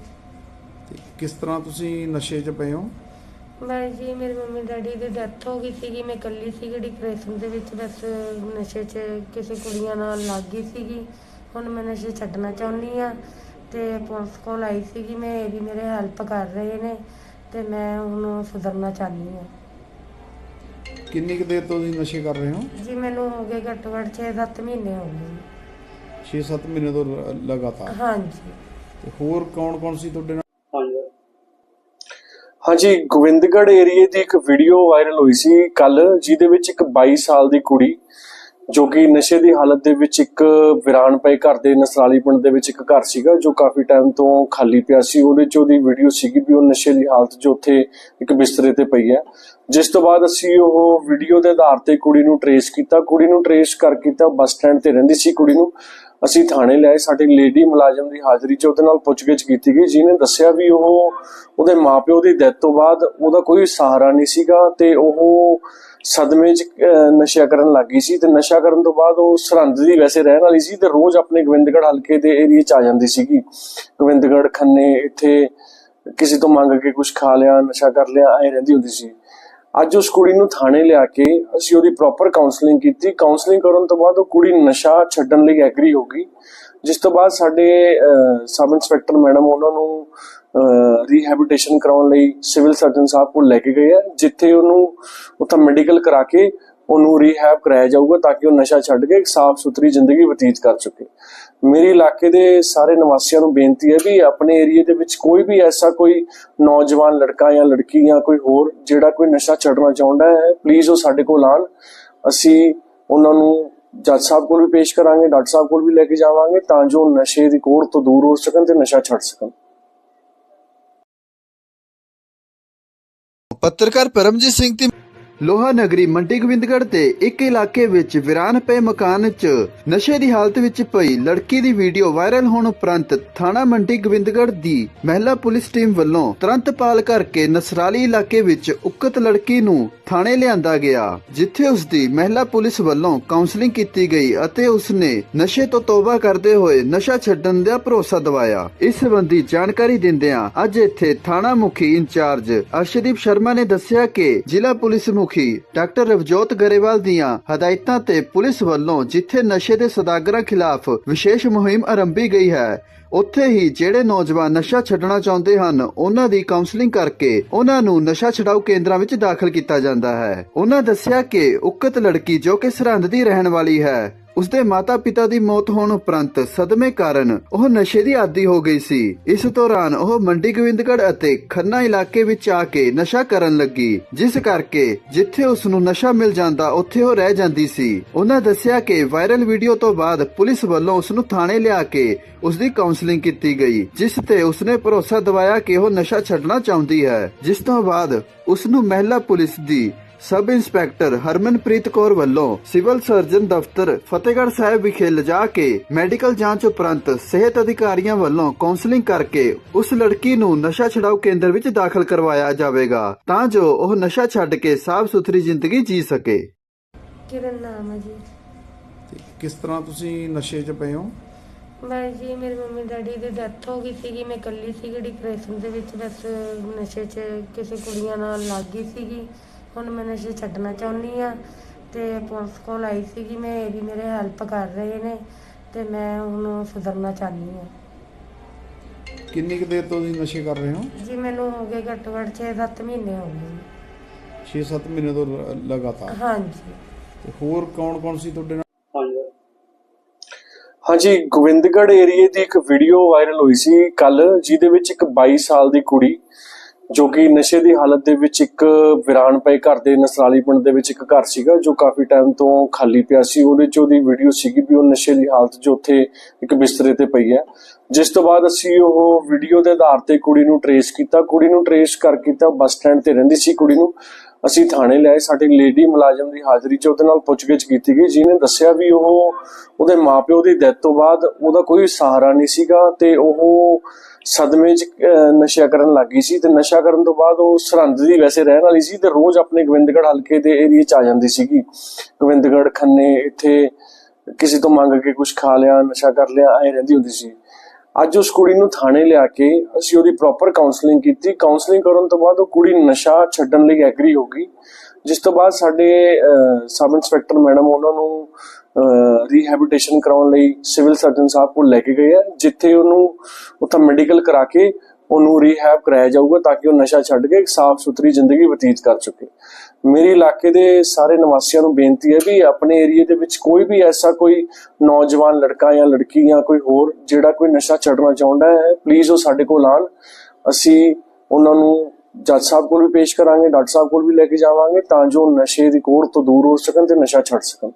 ਤੇ ਕਿਸ ਤਰ੍ਹਾਂ ਤੁਸੀਂ ਨਸ਼ੇ 'ਚ ਪਏ ਹੋ? ਮੈਂ ਜੀ ਮੇਰੇ ਮੰਮੀ ਡੈਡੀ ਦੀ ਡੈਥ ਹੋ ਗਈ ਸੀਗੀ ਮੈਂ ਇਕੱਲੀ ਸੀਗੀ ਡਿਪਰੈਸ਼ਨ ਦੇ ਵਿੱਚ ਬਸ ਨਸ਼ੇ 'ਚ ਕਿਸੇ ਕੁੜੀਆਂ ਨਾਲ ਲੱਗ ਗਈ ਸੀਗੀ। ਹੁਣ ਮੈਂ ਨਸ਼ੇ ਛੱਡਣਾ ਚਾਹੁੰਦੀ ਆ ਤੇ ਪੁਲਿਸ ਕੋਲ ਆਈ ਸੀਗੀ ਮੈਂ ਇਹ ਵੀ ਮੇਰੇ ਹੈਲਪ ਕਰ ਰਹੇ ਨੇ ਤੇ ਮੈਂ ਹੁਣ ਸੁਧਰਨਾ ਚਾਹੁੰਦੀ ਆ ਕਿੰਨੀ ਕੁ ਦੇਰ ਤੋਂ ਤੁਸੀਂ ਨਸ਼ੇ ਕਰ ਰਹੇ ਹੋ? ਜੀ ਮੈਨੂੰ ਹੋ ਗਏ ਘੱਟੋ ਘੱਟ 6-7 ਮਹੀਨੇ ਹੋ ਗਏ। 6-7 ਮਹੀਨੇ ਤੋਂ ਲ- ਲਗਾਤਾਰ? ਹਾਂਜੀ। ਤੇ ਹੋਰ ਕੌਣ-ਕੌਣ ਸੀ ਤੁਹਾਡੇ ਨਾਲ? ਹਾਂਜੀ। ਗੋਬਿੰਦਗੜ੍ਹ ਏਰੀਏ ਦੀ ਇੱਕ ਵੀਡੀਓ ਵਾਇਰਲ ਹੋਈ ਸੀ ਕੱਲ ਜਿਹਦੇ ਵਿੱਚ ਇੱਕ 22 ਸਾਲ ਦੀ ਕੁੜੀ ਜੋ ਕਿ ਨਸ਼ੇ ਦੀ ਹਾਲਤ ਦੇ ਵਿੱਚ ਇੱਕ ਵਿਰਾਨ ਪਏ ਘਰ ਦੇ ਨਸਰਾਲੀ ਪਿੰਡ ਦੇ ਵਿੱਚ ਇੱਕ ਘਰ ਸੀਗਾ, ਜੋ ਕਾਫੀ ਟਾਈਮ ਤੋਂ ਖਾਲੀ ਪਿਆ ਸੀ। ਉਹਦੇ ਚ ਉਹਦੀ ਵੀਡੀਓ ਸੀਗੀ ਵੀ ਉਹ ਨਸ਼ੇ ਦੀ ਹਾਲਤ ਜੋ ਉੱਥੇ ਇੱਕ ਬਿਸਤਰੇ ਤੇ ਪਈ ਹੈ। ਜਿਸ ਤੋਂ ਬਾਅਦ ਅਸੀਂ ਉਹ ਵੀਡੀਓ ਦੇ ਆਧਾਰ ਤੇ ਕੁੜੀ ਨੂੰ ਟਰੇਸ ਕੀਤਾ। ਕੁੜੀ ਨੂੰ ਟਰੇਸ ਕਰ ਕੀਤਾ ਬੱਸ ਸਟੈਂਡ ਤੇ ਰਹਿੰਦੀ ਸੀ ਕੁੜੀ ਨੂੰ। ਅਸੀਂ ਥਾਣੇ ਲਿਆਏ ਸਾਡੀ ਲੇਡੀ ਮੁਲਾਜ਼ਮ ਦੀ ਹਾਜ਼ਰੀ 'ਚ ਉਹਦੇ ਨਾਲ ਪੁੱਛਗਿੱਛ ਕੀਤੀ ਗਈ ਜਿਹਨੇ ਦੱਸਿਆ ਵੀ ਉਹ ਉਹਦੇ ਮਾਪਿਓ ਦੀ ਡੈਥ ਤੋਂ ਬਾਅਦ ਉਹਦਾ ਕੋਈ ਸਹਾਰਾ ਨਹੀਂ ਸੀਗਾ ਤੇ ਉਹ ਸਦਮੇ 'ਚ ਅਹ, ਨਸ਼ਾ ਕਰਨ ਲੱਗੀ ਸੀ ਤੇ ਨਸ਼ਾ ਕਰਨ ਤੋਂ ਬਾਅਦ ਉਹ ਸਰਹੰਦ ਦੀ ਵੈਸੇ ਰਹਿਣ ਵਾਲੀ ਸੀ ਤੇ ਰੋਜ਼ ਆਪਣੇ ਗੋਬਿੰਦਗੜ੍ਹ ਹਲਕੇ ਦੇ ਏਰੀਆ 'ਚ ਆ ਜਾਂਦੀ ਸੀਗੀ। ਗੋਬਿੰਦਗੜ੍ਹ ਖੰਨੇ ਇੱਥੇ ਕਿਸੇ ਤੋਂ ਮੰਗ ਕੇ ਕੁਝ ਖਾ ਲਿਆ ਨਸ਼ਾ ਕਰ ਲਿਆ ਐ ਰਹਿੰਦੀ ਹੁੰਦੀ ਸੀ। ਅੱਜ ਉਸ ਕੁੜੀ ਨੂੰ ਥਾਣੇ ਲਿਆ ਕੇ ਅਸੀਂ ਉਹਦੀ ਪ੍ਰੋਪਰ ਕਾਉਂਸਲਿੰਗ ਕੀਤੀ। ਕਾਉਂਸਲਿੰਗ ਕਰਨ ਤੋਂ ਬਾਅਦ ਉਹ ਕੁੜੀ ਨਸ਼ਾ ਛੱਡਣ ਲਈ ਐਗਰੀ ਹੋ ਗਈ। ਜਿਸ ਤੋਂ ਬਾਅਦ ਸਾਡੇ ਸਬ ਇੰਸਪੈਕਟਰ ਮੈਡਮ ਉਹਨਾਂ ਨੂੰ ਰੀਹੈਬਿਲਿਟੇਸ਼ਨ ਕਰਾਉਣ ਲਈ ਸਿਵਲ ਸਰਜਨ ਸਾਹਿਬ ਕੋਲ ਲੈ ਕੇ ਗਏ ਆ, ਜਿੱਥੇ ਉਹਨੂੰ ਉੱਥੇ ਮੈਡੀਕਲ ਕਰਾ ਕੇ ਉਹਨੂੰ ਰੀਹੈਬ ਕਰਾਇਆ ਜਾਊਗਾ ਤਾਂ ਕਿ ਉਹ ਨਸ਼ਾ ਛੱਡ ਕੇ ਇੱਕ ਸਾਫ਼ ਸੁਥਰੀ ਜ਼ਿੰਦਗੀ ਬਤੀਤ ਕਰ ਸਕੇ ਮੇਰੇ ਇਲਾਕੇ ਦੇ ਸਾਰੇ ਨਿਵਾਸੀਆਂ ਨੂੰ ਬੇਨਤੀ ਹੈ ਵੀ ਆਪਣੇ ਏਰੀਆ ਦੇ ਵਿੱਚ ਕੋਈ ਵੀ ਐਸਾ ਕੋਈ ਨੌਜਵਾਨ ਲੜਕਾ ਜਾਂ ਲੜਕੀ ਜਾਂ ਕੋਈ ਹੋਰ ਜਿਹੜਾ ਕੋਈ ਨਸ਼ਾ ਛੱਡਣਾ ਚਾਹੁੰਦਾ ਹੈ ਪਲੀਜ਼ ਉਹ ਸਾਡੇ ਕੋਲ ਆਣ ਅਸੀਂ ਉਹਨਾਂ ਨੂੰ ਜੱਜ ਸਾਹਿਬ ਕੋਲ ਵੀ ਪੇਸ਼ ਕਰਾਂਗੇ, ਡਾਕਟਰ ਸਾਹਿਬ ਕੋਲ ਵੀ ਲੈ ਕੇ ਜਾਵਾਂਗੇ ਤਾਂ ਜੋ ਨਸ਼ੇ ਦੀ ਕੋੜ ਤੋਂ ਦੂਰ ਹੋ ਸਕਣ ਤੇ ਨਸ਼ਾ ਛੱਡ ਸਕਣ। ਪੱਤਰਕਾਰ ਪਰਮਜੀਤ ਸਿੰਘ ਤੇ ਲੋਹਾ ਨਗਰੀ ਮੰਡੀ ਗੋਬਿੰਦਗੜ੍ਹ ਦੇ ਇੱਕ ਇਲਾਕੇ ਵਿੱਚ ਵਿਰਾਨ ਪਏ ਮਕਾਨ 'ਚ ਨਸ਼ੇ ਦੀ ਹਾਲਤ ਵਿੱਚ ਪਈ ਲੜਕੀ ਦੀ ਵੀਡੀਓ ਵਾਇਰਲ ਹੋਣ ਉਪਰੰਤ ਥਾਣਾ ਮੰਡੀ ਗੋਬਿੰਦਗੜ੍ਹ ਦੀ ਮਹਿਲਾ ਪੁਲਿਸ ਟੀਮ ਵੱਲੋਂ ਤੁਰੰਤ ਪਾਲ ਕਰਕੇ ਨਸਰਾਲੀ ਇਲਾਕੇ ਵਿੱਚ ਉਕਤ ਲੜਕੀ ਨੂੰ ਥਾਣੇ ਲਿਆਂਦਾ ਗਿਆ, ਜਿੱਥੇ ਉਸ ਦੀ ਮਹਿਲਾ ਪੁਲਿਸ ਵੱਲੋਂ ਕਾਉਂਸਲਿੰਗ ਕੀਤੀ ਗਈ ਅਤੇ ਉਸਨੇ ਨਸ਼ੇ ਤੋਂ ਤੋਬਾ ਕਰਦੇ ਹੋਏ ਨਸ਼ਾ ਛੱਡਣ ਦਾ ਭਰੋਸਾ ਦਿਵਾਇਆ। ਇਸ ਸੰਬੰਧੀ ਜਾਣਕਾਰੀ ਦਿੰਦਿਆਂ ਅੱਜ ਇੱਥੇ ਥਾਣਾ ਮੁਖੀ ਇੰਚਾਰਜ ਅਰਸ਼ਦੀਪ ਸ਼ਰਮਾ ਨੇ ਦੱਸਿਆ ਕਿ ਜ਼ਿਲ੍ਹਾ ਪੁਲਿਸ ਮੁਖ ਡਾਕਟਰ ਰਵਜੋਤ ਗਰੇਵਾਲ ਦੀਆਂ ਹਦਾਇਤਾਂ ਤੇ ਪੁਲਿਸ ਵੱਲੋਂ ਜਿੱਥੇ ਨਸ਼ੇ ਦੇ ਸਦਾਗਰਾਂ ਖਿਲਾਫ ਵਿਸ਼ੇਸ਼ ਮੁਹਿੰਮ ਆਰੰਭੀ ਗਈ ਹੈ, ਉੱਥੇ ਹੀ ਜਿਹੜੇ ਨੌਜਵਾਨ ਨਸ਼ਾ ਛੱਡਣਾ ਚਾਹੁੰਦੇ ਹਨ, ਉਹਨਾਂ ਦੀ ਕਾਉਂਸਲਿੰਗ ਕਰਕੇ ਉਹਨਾਂ ਨੂੰ ਨਸ਼ਾ ਛਡਾਊ ਕੇਂਦਰਾਂ ਵਿੱਚ ਦਾਖਲ ਕੀਤਾ ਜਾਂਦਾ ਹੈ। ਉਹਨਾਂ ਦੱਸਿਆ ਕਿ ਉਕਤ ਲੜਕੀ ਜੋ ਕਿ ਸਰਹੰਦ ਦੀ ਰਹਿਣ ਵਾਲੀ ਹੈ ਉਸਦੇ ਮਾਤਾ-ਪਿਤਾ ਦੀ ਮੌਤ ਹੋਣ ਉਪਰੰਤ ਸਦਮੇ ਕਾਰਨ ਉਹ ਨਸ਼ੇ ਦੀ ਆਦੀ ਹੋ ਗਈ ਸੀ। ਇਸ ਦੌਰਾਨ ਉਹ ਮੰਡੀ ਗੋਬਿੰਦਗੜ੍ਹ ਅਤੇ ਖੰਨਾ ਇਲਾਕੇ ਵਿੱਚ ਆ ਕੇ ਨਸ਼ਾ ਕਰਨ ਲੱਗੀ, ਜਿਸ ਕਰਕੇ ਜਿੱਥੇ ਉਸ ਨੂੰ ਨਸ਼ਾ ਮਿਲ ਜਾਂਦਾ, ਉੱਥੇ ਉਹ ਰਹਿ ਜਾਂਦੀ ਸੀ। ਉਹਨਾਂ ਦੱਸਿਆ ਕਿ ਵਾਇਰਲ ਵੀਡੀਓ ਤੋਂ ਬਾਅਦ ਪੁਲਿਸ ਵੱਲੋਂ ਉਸ ਨੂੰ ਥਾਣੇ ਲਿਆ ਕੇ ਉਸ ਦੀ ਕਾਉਂਸਲਿੰਗ ਕੀਤੀ ਗਈ, ਜਿਸ ਤੇ ਉਸਨੇ ਭਰੋਸਾ ਦਿਵਾਇਆ ਕਿ ਉਹ ਨਸ਼ਾ ਛੱਡਣਾ ਚਾਹੁੰਦੀ ਹੈ। ਜਿਸ ਤੋਂ ਬਾਅਦ ਉਸ ਨੂੰ ਮਹਿਲਾ ਪੁਲਿਸ ਦੀ ਸਬ ਇੰਸਪੈਕਟਰ ਹਰਮਨਪ੍ਰੀਤ ਕੌਰ ਵੱਲੋਂ ਸਿਵਲ ਸਰਜਨ ਦਫ਼ਤਰ ਫਤਿਹਗੜ੍ਹ ਸਾਹਿਬ ਵਿਖੇ ਲਿਜਾ ਕੇ ਮੈਡੀਕਲ ਜਾਂਚ ਉਪਰੰਤ ਸਿਹਤ ਅਧਿਕਾਰੀਆਂ ਵੱਲੋਂ ਕਾਉਂਸਲਿੰਗ ਕਰਕੇ ਉਸ ਲੜਕੀ ਨੂੰ ਨਸ਼ਾ ਛਡਾਊ ਕੇਂਦਰ ਵਿੱਚ ਦਾਖਲ ਕਰਵਾਇਆ ਜਾਵੇਗਾ ਤਾਂ ਜੋ ਉਹ ਨਸ਼ਾ ਛੱਡ ਕੇ ਸਾਫ਼ ਸੁਥਰੀ ਜ਼ਿੰਦਗੀ ਜੀ ਸਕੇ। ਕਿਰਨ ਨਾਮ ਹੈ ਜੀ। ਤੇ ਕਿਸ ਤਰ੍ਹਾਂ ਤੁਸੀਂ ਨਸ਼ੇ 'ਚ ਪਏ ਹੋ? ਮੈਂ ਜੀ ਮੇਰੇ ਮੰਮੀ ਡੈਡੀ ਦੀ ਡੈਥ ਹੋ ਗਈ ਸੀਗੀ ਮੈਂ ਇਕੱਲੀ ਸੀਗੀ ਡਿਪਰੈਸ਼ਨ ਦੇ ਵਿੱਚ ਬਸ ਨਸ਼ੇ 'ਚ ਕਿਸੇ ਕੁੜੀਆਂ ਨਾਲ ਲੱਗ ਗਈ ਸੀਗੀ। ਹੁਣ ਮੈਂ ਨਸ਼ੇ ਛੱਡਣਾ ਚਾਹੁੰਦੀ ਆ ਤੇ ਪੁਲਿਸ ਕੋਲ ਆਈ ਸੀਗੀ ਮੈਂ ਇਹ ਵੀ ਮੇਰੇ ਹੈਲਪ ਕਰ ਰਹੇ ਨੇ ਤੇ ਮੈਂ ਹੁਣ ਸੁਧਰਨਾ ਚਾਹੁੰਦੀ ਆ ਕਿੰਨੀ ਕੁ ਦੇਰ ਤੋਂ ਤੁਸੀਂ ਨਸ਼ੇ ਕਰ ਰਹੇ ਹੋ? ਜੀ ਮੈਨੂੰ ਹੋ ਗਏ ਘੱਟੋ ਘੱਟ 6-7 ਮਹੀਨੇ ਹੋ ਗਏ। 6-7 ਮਹੀਨੇ ਤੋਂ ਲ- ਲਗਾਤਾਰ? ਹਾਂਜੀ। ਤੇ ਹੋਰ ਕੌਣ-ਕੌਣ ਸੀ ਤੁਹਾਡੇ ਨਾਲ? ਹਾਂਜੀ। ਗੋਬਿੰਦਗੜ੍ਹ ਏਰੀਏ ਦੀ ਇੱਕ ਵੀਡੀਓ ਵਾਇਰਲ ਹੋਈ ਸੀ ਕੱਲ ਜਿਹਦੇ ਵਿੱਚ ਇੱਕ 22 ਸਾਲ ਦੀ ਕੁੜੀ ਜੋ ਕਿ ਨਸ਼ੇ ਦੀ ਹਾਲਤ ਦੇ ਵਿੱਚ ਇੱਕ ਵਿਰਾਨ ਪਏ ਘਰ ਦੇ ਨਸਰਾਲੀ ਪਿੰਡ ਦੇ ਵਿੱਚ ਇੱਕ ਘਰ ਸੀਗਾ, ਜੋ ਕਾਫੀ ਟਾਈਮ ਤੋਂ ਖਾਲੀ ਪਿਆ ਸੀ। ਉਹਦੇ ਚ ਉਹਦੀ ਵੀਡੀਓ ਸੀਗੀ ਵੀ ਉਹ ਨਸ਼ੇ ਦੀ ਹਾਲਤ 'ਚ ਉੱਥੇ ਇੱਕ ਬਿਸਤਰੇ ਤੇ ਪਈ ਹੈ। ਜਿਸ ਤੋਂ ਬਾਅਦ ਅਸੀਂ ਉਹ ਵੀਡੀਓ ਦੇ ਆਧਾਰ ਤੇ ਕੁੜੀ ਨੂੰ ਟਰੇਸ ਕੀਤਾ। ਕੁੜੀ ਨੂੰ ਟਰੇਸ ਕਰ ਕੀਤਾ ਬੱਸ ਸਟੈਂਡ ਤੇ ਰਹਿੰਦੀ ਸੀ ਕੁੜੀ ਨੂੰ। ਅਸੀਂ ਥਾਣੇ ਲਿਆਏ। ਸਾਡੇ ਲੇਡੀ ਮੁਲਾਜ਼ਮ ਦੀ ਹਾਜ਼ਰੀ 'ਚ ਉਹਦੇ ਨਾਲ ਪੁੱਛਗਿੱਛ ਕੀਤੀ ਗਈ। ਜਿਹਨੇ ਦੱਸਿਆ ਵੀ ਉਹ ਉਹਦੇ ਮਾਪਿਓ ਦੀ ਡੈਥ ਤੋਂ ਬਾਅਦ ਉਹਦਾ ਕੋਈ ਸਹਾਰਾ ਨਹੀਂ ਸੀਗਾ ਤੇ ਉਹ ਸਦਮੇ 'ਚ ਨਸ਼ਾ ਕਰਨ ਲੱਗੀ ਸੀ ਤੇ ਨਸ਼ਾ ਕਰਨ ਤੋਂ ਬਾਅਦ ਉਹ ਸਰਹੰਦ ਦੀ ਵੈਸੇ ਰਹਿਣ ਵਾਲੀ ਸੀ ਤੇ ਰੋਜ਼ ਆਪਣੇ ਗੋਬਿੰਦਗੜ੍ਹ ਹਲਕੇ ਦੇ ਏਰੀਆ 'ਚ ਆ ਜਾਂਦੀ ਸੀਗੀ। ਗੋਬਿੰਦਗੜ੍ਹ ਖੰਨੇ ਇੱਥੇ ਕਿਸੇ ਤੋਂ ਮੰਗ ਕੇ ਕੁਝ ਖਾ ਲਿਆ ਨਸ਼ਾ ਕਰ ਲਿਆ ਐ ਰਹਿੰਦੀ ਹੁੰਦੀ ਸੀ। ਅੱਜ ਉਸ ਕੁੜੀ ਨੂੰ ਥਾਣੇ ਲਿਆ ਕੇ ਅਸੀਂ ਉਹਦੀ ਪ੍ਰੋਪਰ ਕਾਉਂਸਲਿੰਗ ਕੀਤੀ। ਕਾਉਂਸਲਿੰਗ ਕਰਨ ਤੋਂ ਬਾਅਦ ਉਹ ਕੁੜੀ ਨਸ਼ਾ ਛੱਡਣ ਲਈ ਐਗਰੀ ਹੋ ਗਈ। ਜਿਸ ਤੋਂ ਬਾਅਦ ਸਾਡੇ ਅਹ, ਸਬ ਇੰਸਪੈਕਟਰ ਮੈਡਮ ਉਹਨਾਂ ਨੂੰ ਰੀਹੈਬਿਲਿਟੇਸ਼ਨ ਕਰਾਉਣ ਲਈ ਸਿਵਲ ਸਰਜਨ ਸਾਹਿਬ ਕੋਲ ਲੈ ਕੇ ਗਏ ਆ, ਜਿੱਥੇ ਉਹਨੂੰ, ਉੱਥੇ ਮੈਡੀਕਲ ਕਰਾ ਕੇ ਉਹਨੂੰ ਰੀਹੈਬ ਕਰਾਇਆ ਜਾਊਗਾ ਤਾਂ ਕਿ ਉਹ ਨਸ਼ਾ ਛੱਡ ਕੇ ਇੱਕ ਸਾਫ਼ ਸੁਥਰੀ ਜ਼ਿੰਦਗੀ ਬਤੀਤ ਕਰ ਚੁੱਕੇ। ਮੇਰੇ ਇਲਾਕੇ ਦੇ ਸਾਰੇ ਨਿਵਾਸੀਆਂ ਨੂੰ ਬੇਨਤੀ ਹੈ ਵੀ ਆਪਣੇ ਏਰੀਆ ਦੇ ਵਿੱਚ ਕੋਈ ਵੀ ਐਸਾ ਕੋਈ ਨੌਜਵਾਨ ਲੜਕਾ ਜਾਂ ਲੜਕੀ ਜਾਂ ਕੋਈ ਹੋਰ ਜਿਹੜਾ ਕੋਈ ਨਸ਼ਾ ਛੱਡਣਾ ਚਾਹੁੰਦਾ ਹੈ ਪਲੀਜ਼ ਉਹ ਸਾਡੇ ਕੋਲ ਆਣ। ਅਸੀਂ ਉਹਨਾਂ ਨੂੰ ਜੱਜ ਸਾਹਿਬ ਕੋਲ ਵੀ ਪੇਸ਼ ਕਰਾਂਗੇ, ਡਾਕਟਰ ਸਾਹਿਬ ਕੋਲ ਵੀ ਲੈ ਕੇ ਜਾਵਾਂਗੇ ਤਾਂ ਜੋ ਨਸ਼ੇ ਦੀ ਕੋੜ ਤੋਂ ਦੂਰ ਹੋ ਸਕਣ ਤੇ ਨਸ਼ਾ ਛੱਡ ਸਕਣ।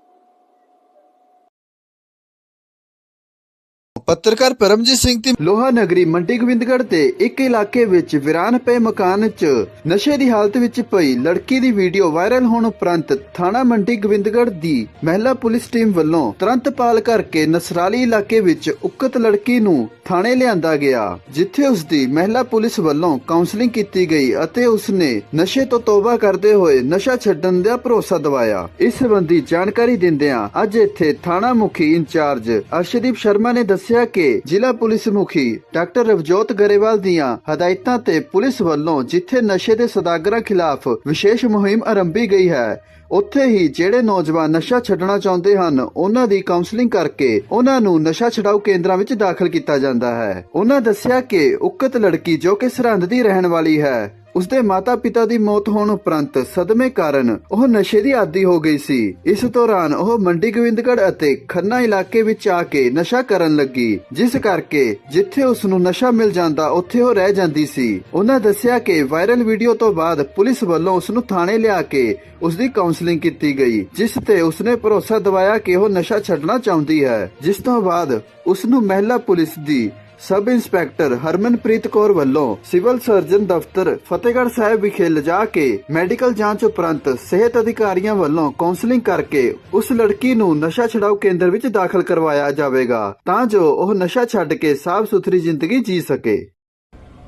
ਪੱਤਰਕਾਰ ਪਰਮਜੀਤ ਸਿੰਘ ਤੇ ਲੋਹਾ ਨਗਰੀ ਮੰਡੀ ਗੋਬਿੰਦਗੜ੍ਹ ਦੇ ਇੱਕ ਇਲਾਕੇ ਵਿੱਚ ਵਿਰਾਨ ਪਏ ਮਕਾਨ 'ਚ ਨਸ਼ੇ ਦੀ ਹਾਲਤ ਵਿੱਚ ਪਈ ਲੜਕੀ ਦੀ ਵੀਡੀਓ ਵਾਇਰਲ ਹੋਣ ਉਪਰੰਤ ਥਾਣਾ ਮੰਡੀ ਗੋਬਿੰਦਗੜ੍ਹ ਦੀ ਮਹਿਲਾ ਪੁਲਿਸ ਟੀਮ ਵੱਲੋਂ ਤੁਰੰਤ ਪਾਲ ਕਰਕੇ ਨਸਰਾਲੀ ਇਲਾਕੇ ਵਿੱਚ ਉਕਤ ਲੜਕੀ ਨੂੰ ਥਾਣੇ ਲਿਆਂਦਾ ਗਿਆ, ਜਿੱਥੇ ਉਸ ਦੀ ਮਹਿਲਾ ਪੁਲਿਸ ਵੱਲੋਂ ਕਾਉਂਸਲਿੰਗ ਕੀਤੀ ਗਈ ਅਤੇ ਉਸ ਨੇ ਨਸ਼ੇ ਤੋਂ ਤੋਬਾ ਕਰਦੇ ਹੋਏ ਨਸ਼ਾ ਛੱਡਣ ਦਾ ਭਰੋਸਾ ਦਿਵਾਇਆ। ਇਸ ਸੰਬੰਧੀ ਜਾਣਕਾਰੀ ਦਿੰਦਿਆਂ ਅੱਜ ਇੱਥੇ ਥਾਣਾ ਮੁਖੀ ਇੰਚਾਰਜ ਅਰਸ਼ਦੀਪ ਸ਼ਰਮਾ ਨੇ ਦੱਸਿਆ ਕਿ ਜ਼ਿਲ੍ਹਾ ਪੁਲਿਸ ਮੁਖੀ ਡਾਕਟਰ ਰਵਜੋਤ ਗਰੇਵਾਲ ਦੀਆਂ ਹਦਾਇਤਾਂ ਤੇ ਪੁਲਿਸ ਵੱਲੋਂ ਜਿੱਥੇ ਨਸ਼ੇ ਦੇ ਸਦਾਗਰਾਂ ਖਿਲਾਫ ਵਿਸ਼ੇਸ਼ ਮੁਹਿੰਮ ਆਰੰਭੀ ਗਈ ਹੈ, ਉੱਥੇ ਹੀ ਜਿਹੜੇ ਨੌਜਵਾਨ ਨਸ਼ਾ ਛੱਡਣਾ ਚਾਹੁੰਦੇ ਹਨ, ਉਹਨਾਂ ਦੀ ਕਾਉਂਸਲਿੰਗ ਕਰਕੇ ਉਹਨਾਂ ਨੂੰ ਨਸ਼ਾ ਛਡਾਊ ਕੇਂਦਰਾਂ ਵਿੱਚ ਦਾਖਲ ਕੀਤਾ ਜਾਂਦਾ ਹੈ। ਉਹਨਾਂ ਦੱਸਿਆ ਕਿ ਉਕਤ ਲੜਕੀ ਜੋ ਕਿ ਸਰਹੰਦ ਦੀ ਰਹਿਣ ਵਾਲੀ ਹੈ ਉਸਦੇ ਮਾਤਾ-ਪਿਤਾ ਦੀ ਮੌਤ ਹੋਣ ਉਪਰੰਤ ਸਦਮੇ ਕਾਰਨ ਉਹ ਨਸ਼ੇ ਦੀ ਆਦੀ ਹੋ ਗਈ ਸੀ। ਇਸ ਦੌਰਾਨ ਉਹ ਮੰਡੀ ਗੋਬਿੰਦਗੜ੍ਹ ਅਤੇ ਖੰਨਾ ਇਲਾਕੇ ਵਿੱਚ ਆ ਕੇ ਨਸ਼ਾ ਕਰਨ ਲੱਗੀ। ਜਿਸ ਕਰਕੇ ਜਿੱਥੇ ਉਸ ਨੂੰ ਨਸ਼ਾ ਮਿਲ ਜਾਂਦਾ, ਉੱਥੇ ਉਹ ਰਹਿ ਜਾਂਦੀ ਸੀ। ਉਹਨਾਂ ਦੱਸਿਆ ਕਿ ਵਾਇਰਲ ਵੀਡੀਓ ਤੋਂ ਬਾਅਦ ਪੁਲਿਸ ਵੱਲੋਂ ਉਸ ਨੂੰ ਥਾਣੇ ਲਿਆ ਕੇ ਉਸ ਦੀ ਕਾਉਂਸਲਿੰਗ ਕੀਤੀ ਗਈ, ਜਿਸ ਤੇ ਉਸਨੇ ਭਰੋਸਾ ਦਿਵਾਇਆ ਕਿ ਉਹ ਨਸ਼ਾ ਛੱਡਣਾ ਚਾਹੁੰਦੀ ਹੈ। ਜਿਸ ਤੋਂ ਬਾਅਦ ਉਸ ਨੂੰ ਮਹਿਲਾ ਪੁਲਿਸ ਦੀ ਸਬ ਇੰਸਪੈਕਟਰ ਹਰਮਨਪ੍ਰੀਤ ਕੌਰ ਵੱਲੋਂ ਸਿਵਲ ਸਰਜਨ ਦਫ਼ਤਰ ਫਤਿਹਗੜ੍ਹ ਸਾਹਿਬ ਵਿਖੇ ਲਿਜਾ ਕੇ ਮੈਡੀਕਲ ਜਾਂਚ ਉਪਰੰਤ ਸਿਹਤ ਅਧਿਕਾਰੀਆਂ ਵੱਲੋਂ ਕਾਉਂਸਲਿੰਗ ਕਰਕੇ ਉਸ ਲੜਕੀ ਨੂੰ ਨਸ਼ਾ ਛਡਾਊ ਕੇਂਦਰ ਵਿੱਚ ਦਾਖਲ ਕਰਵਾਇਆ ਜਾਵੇਗਾ ਤਾਂ ਜੋ ਉਹ ਨਸ਼ਾ ਛੱਡ ਕੇ ਸਾਫ਼ ਸੁਥਰੀ ਜ਼ਿੰਦਗੀ ਜੀ ਸਕੇ।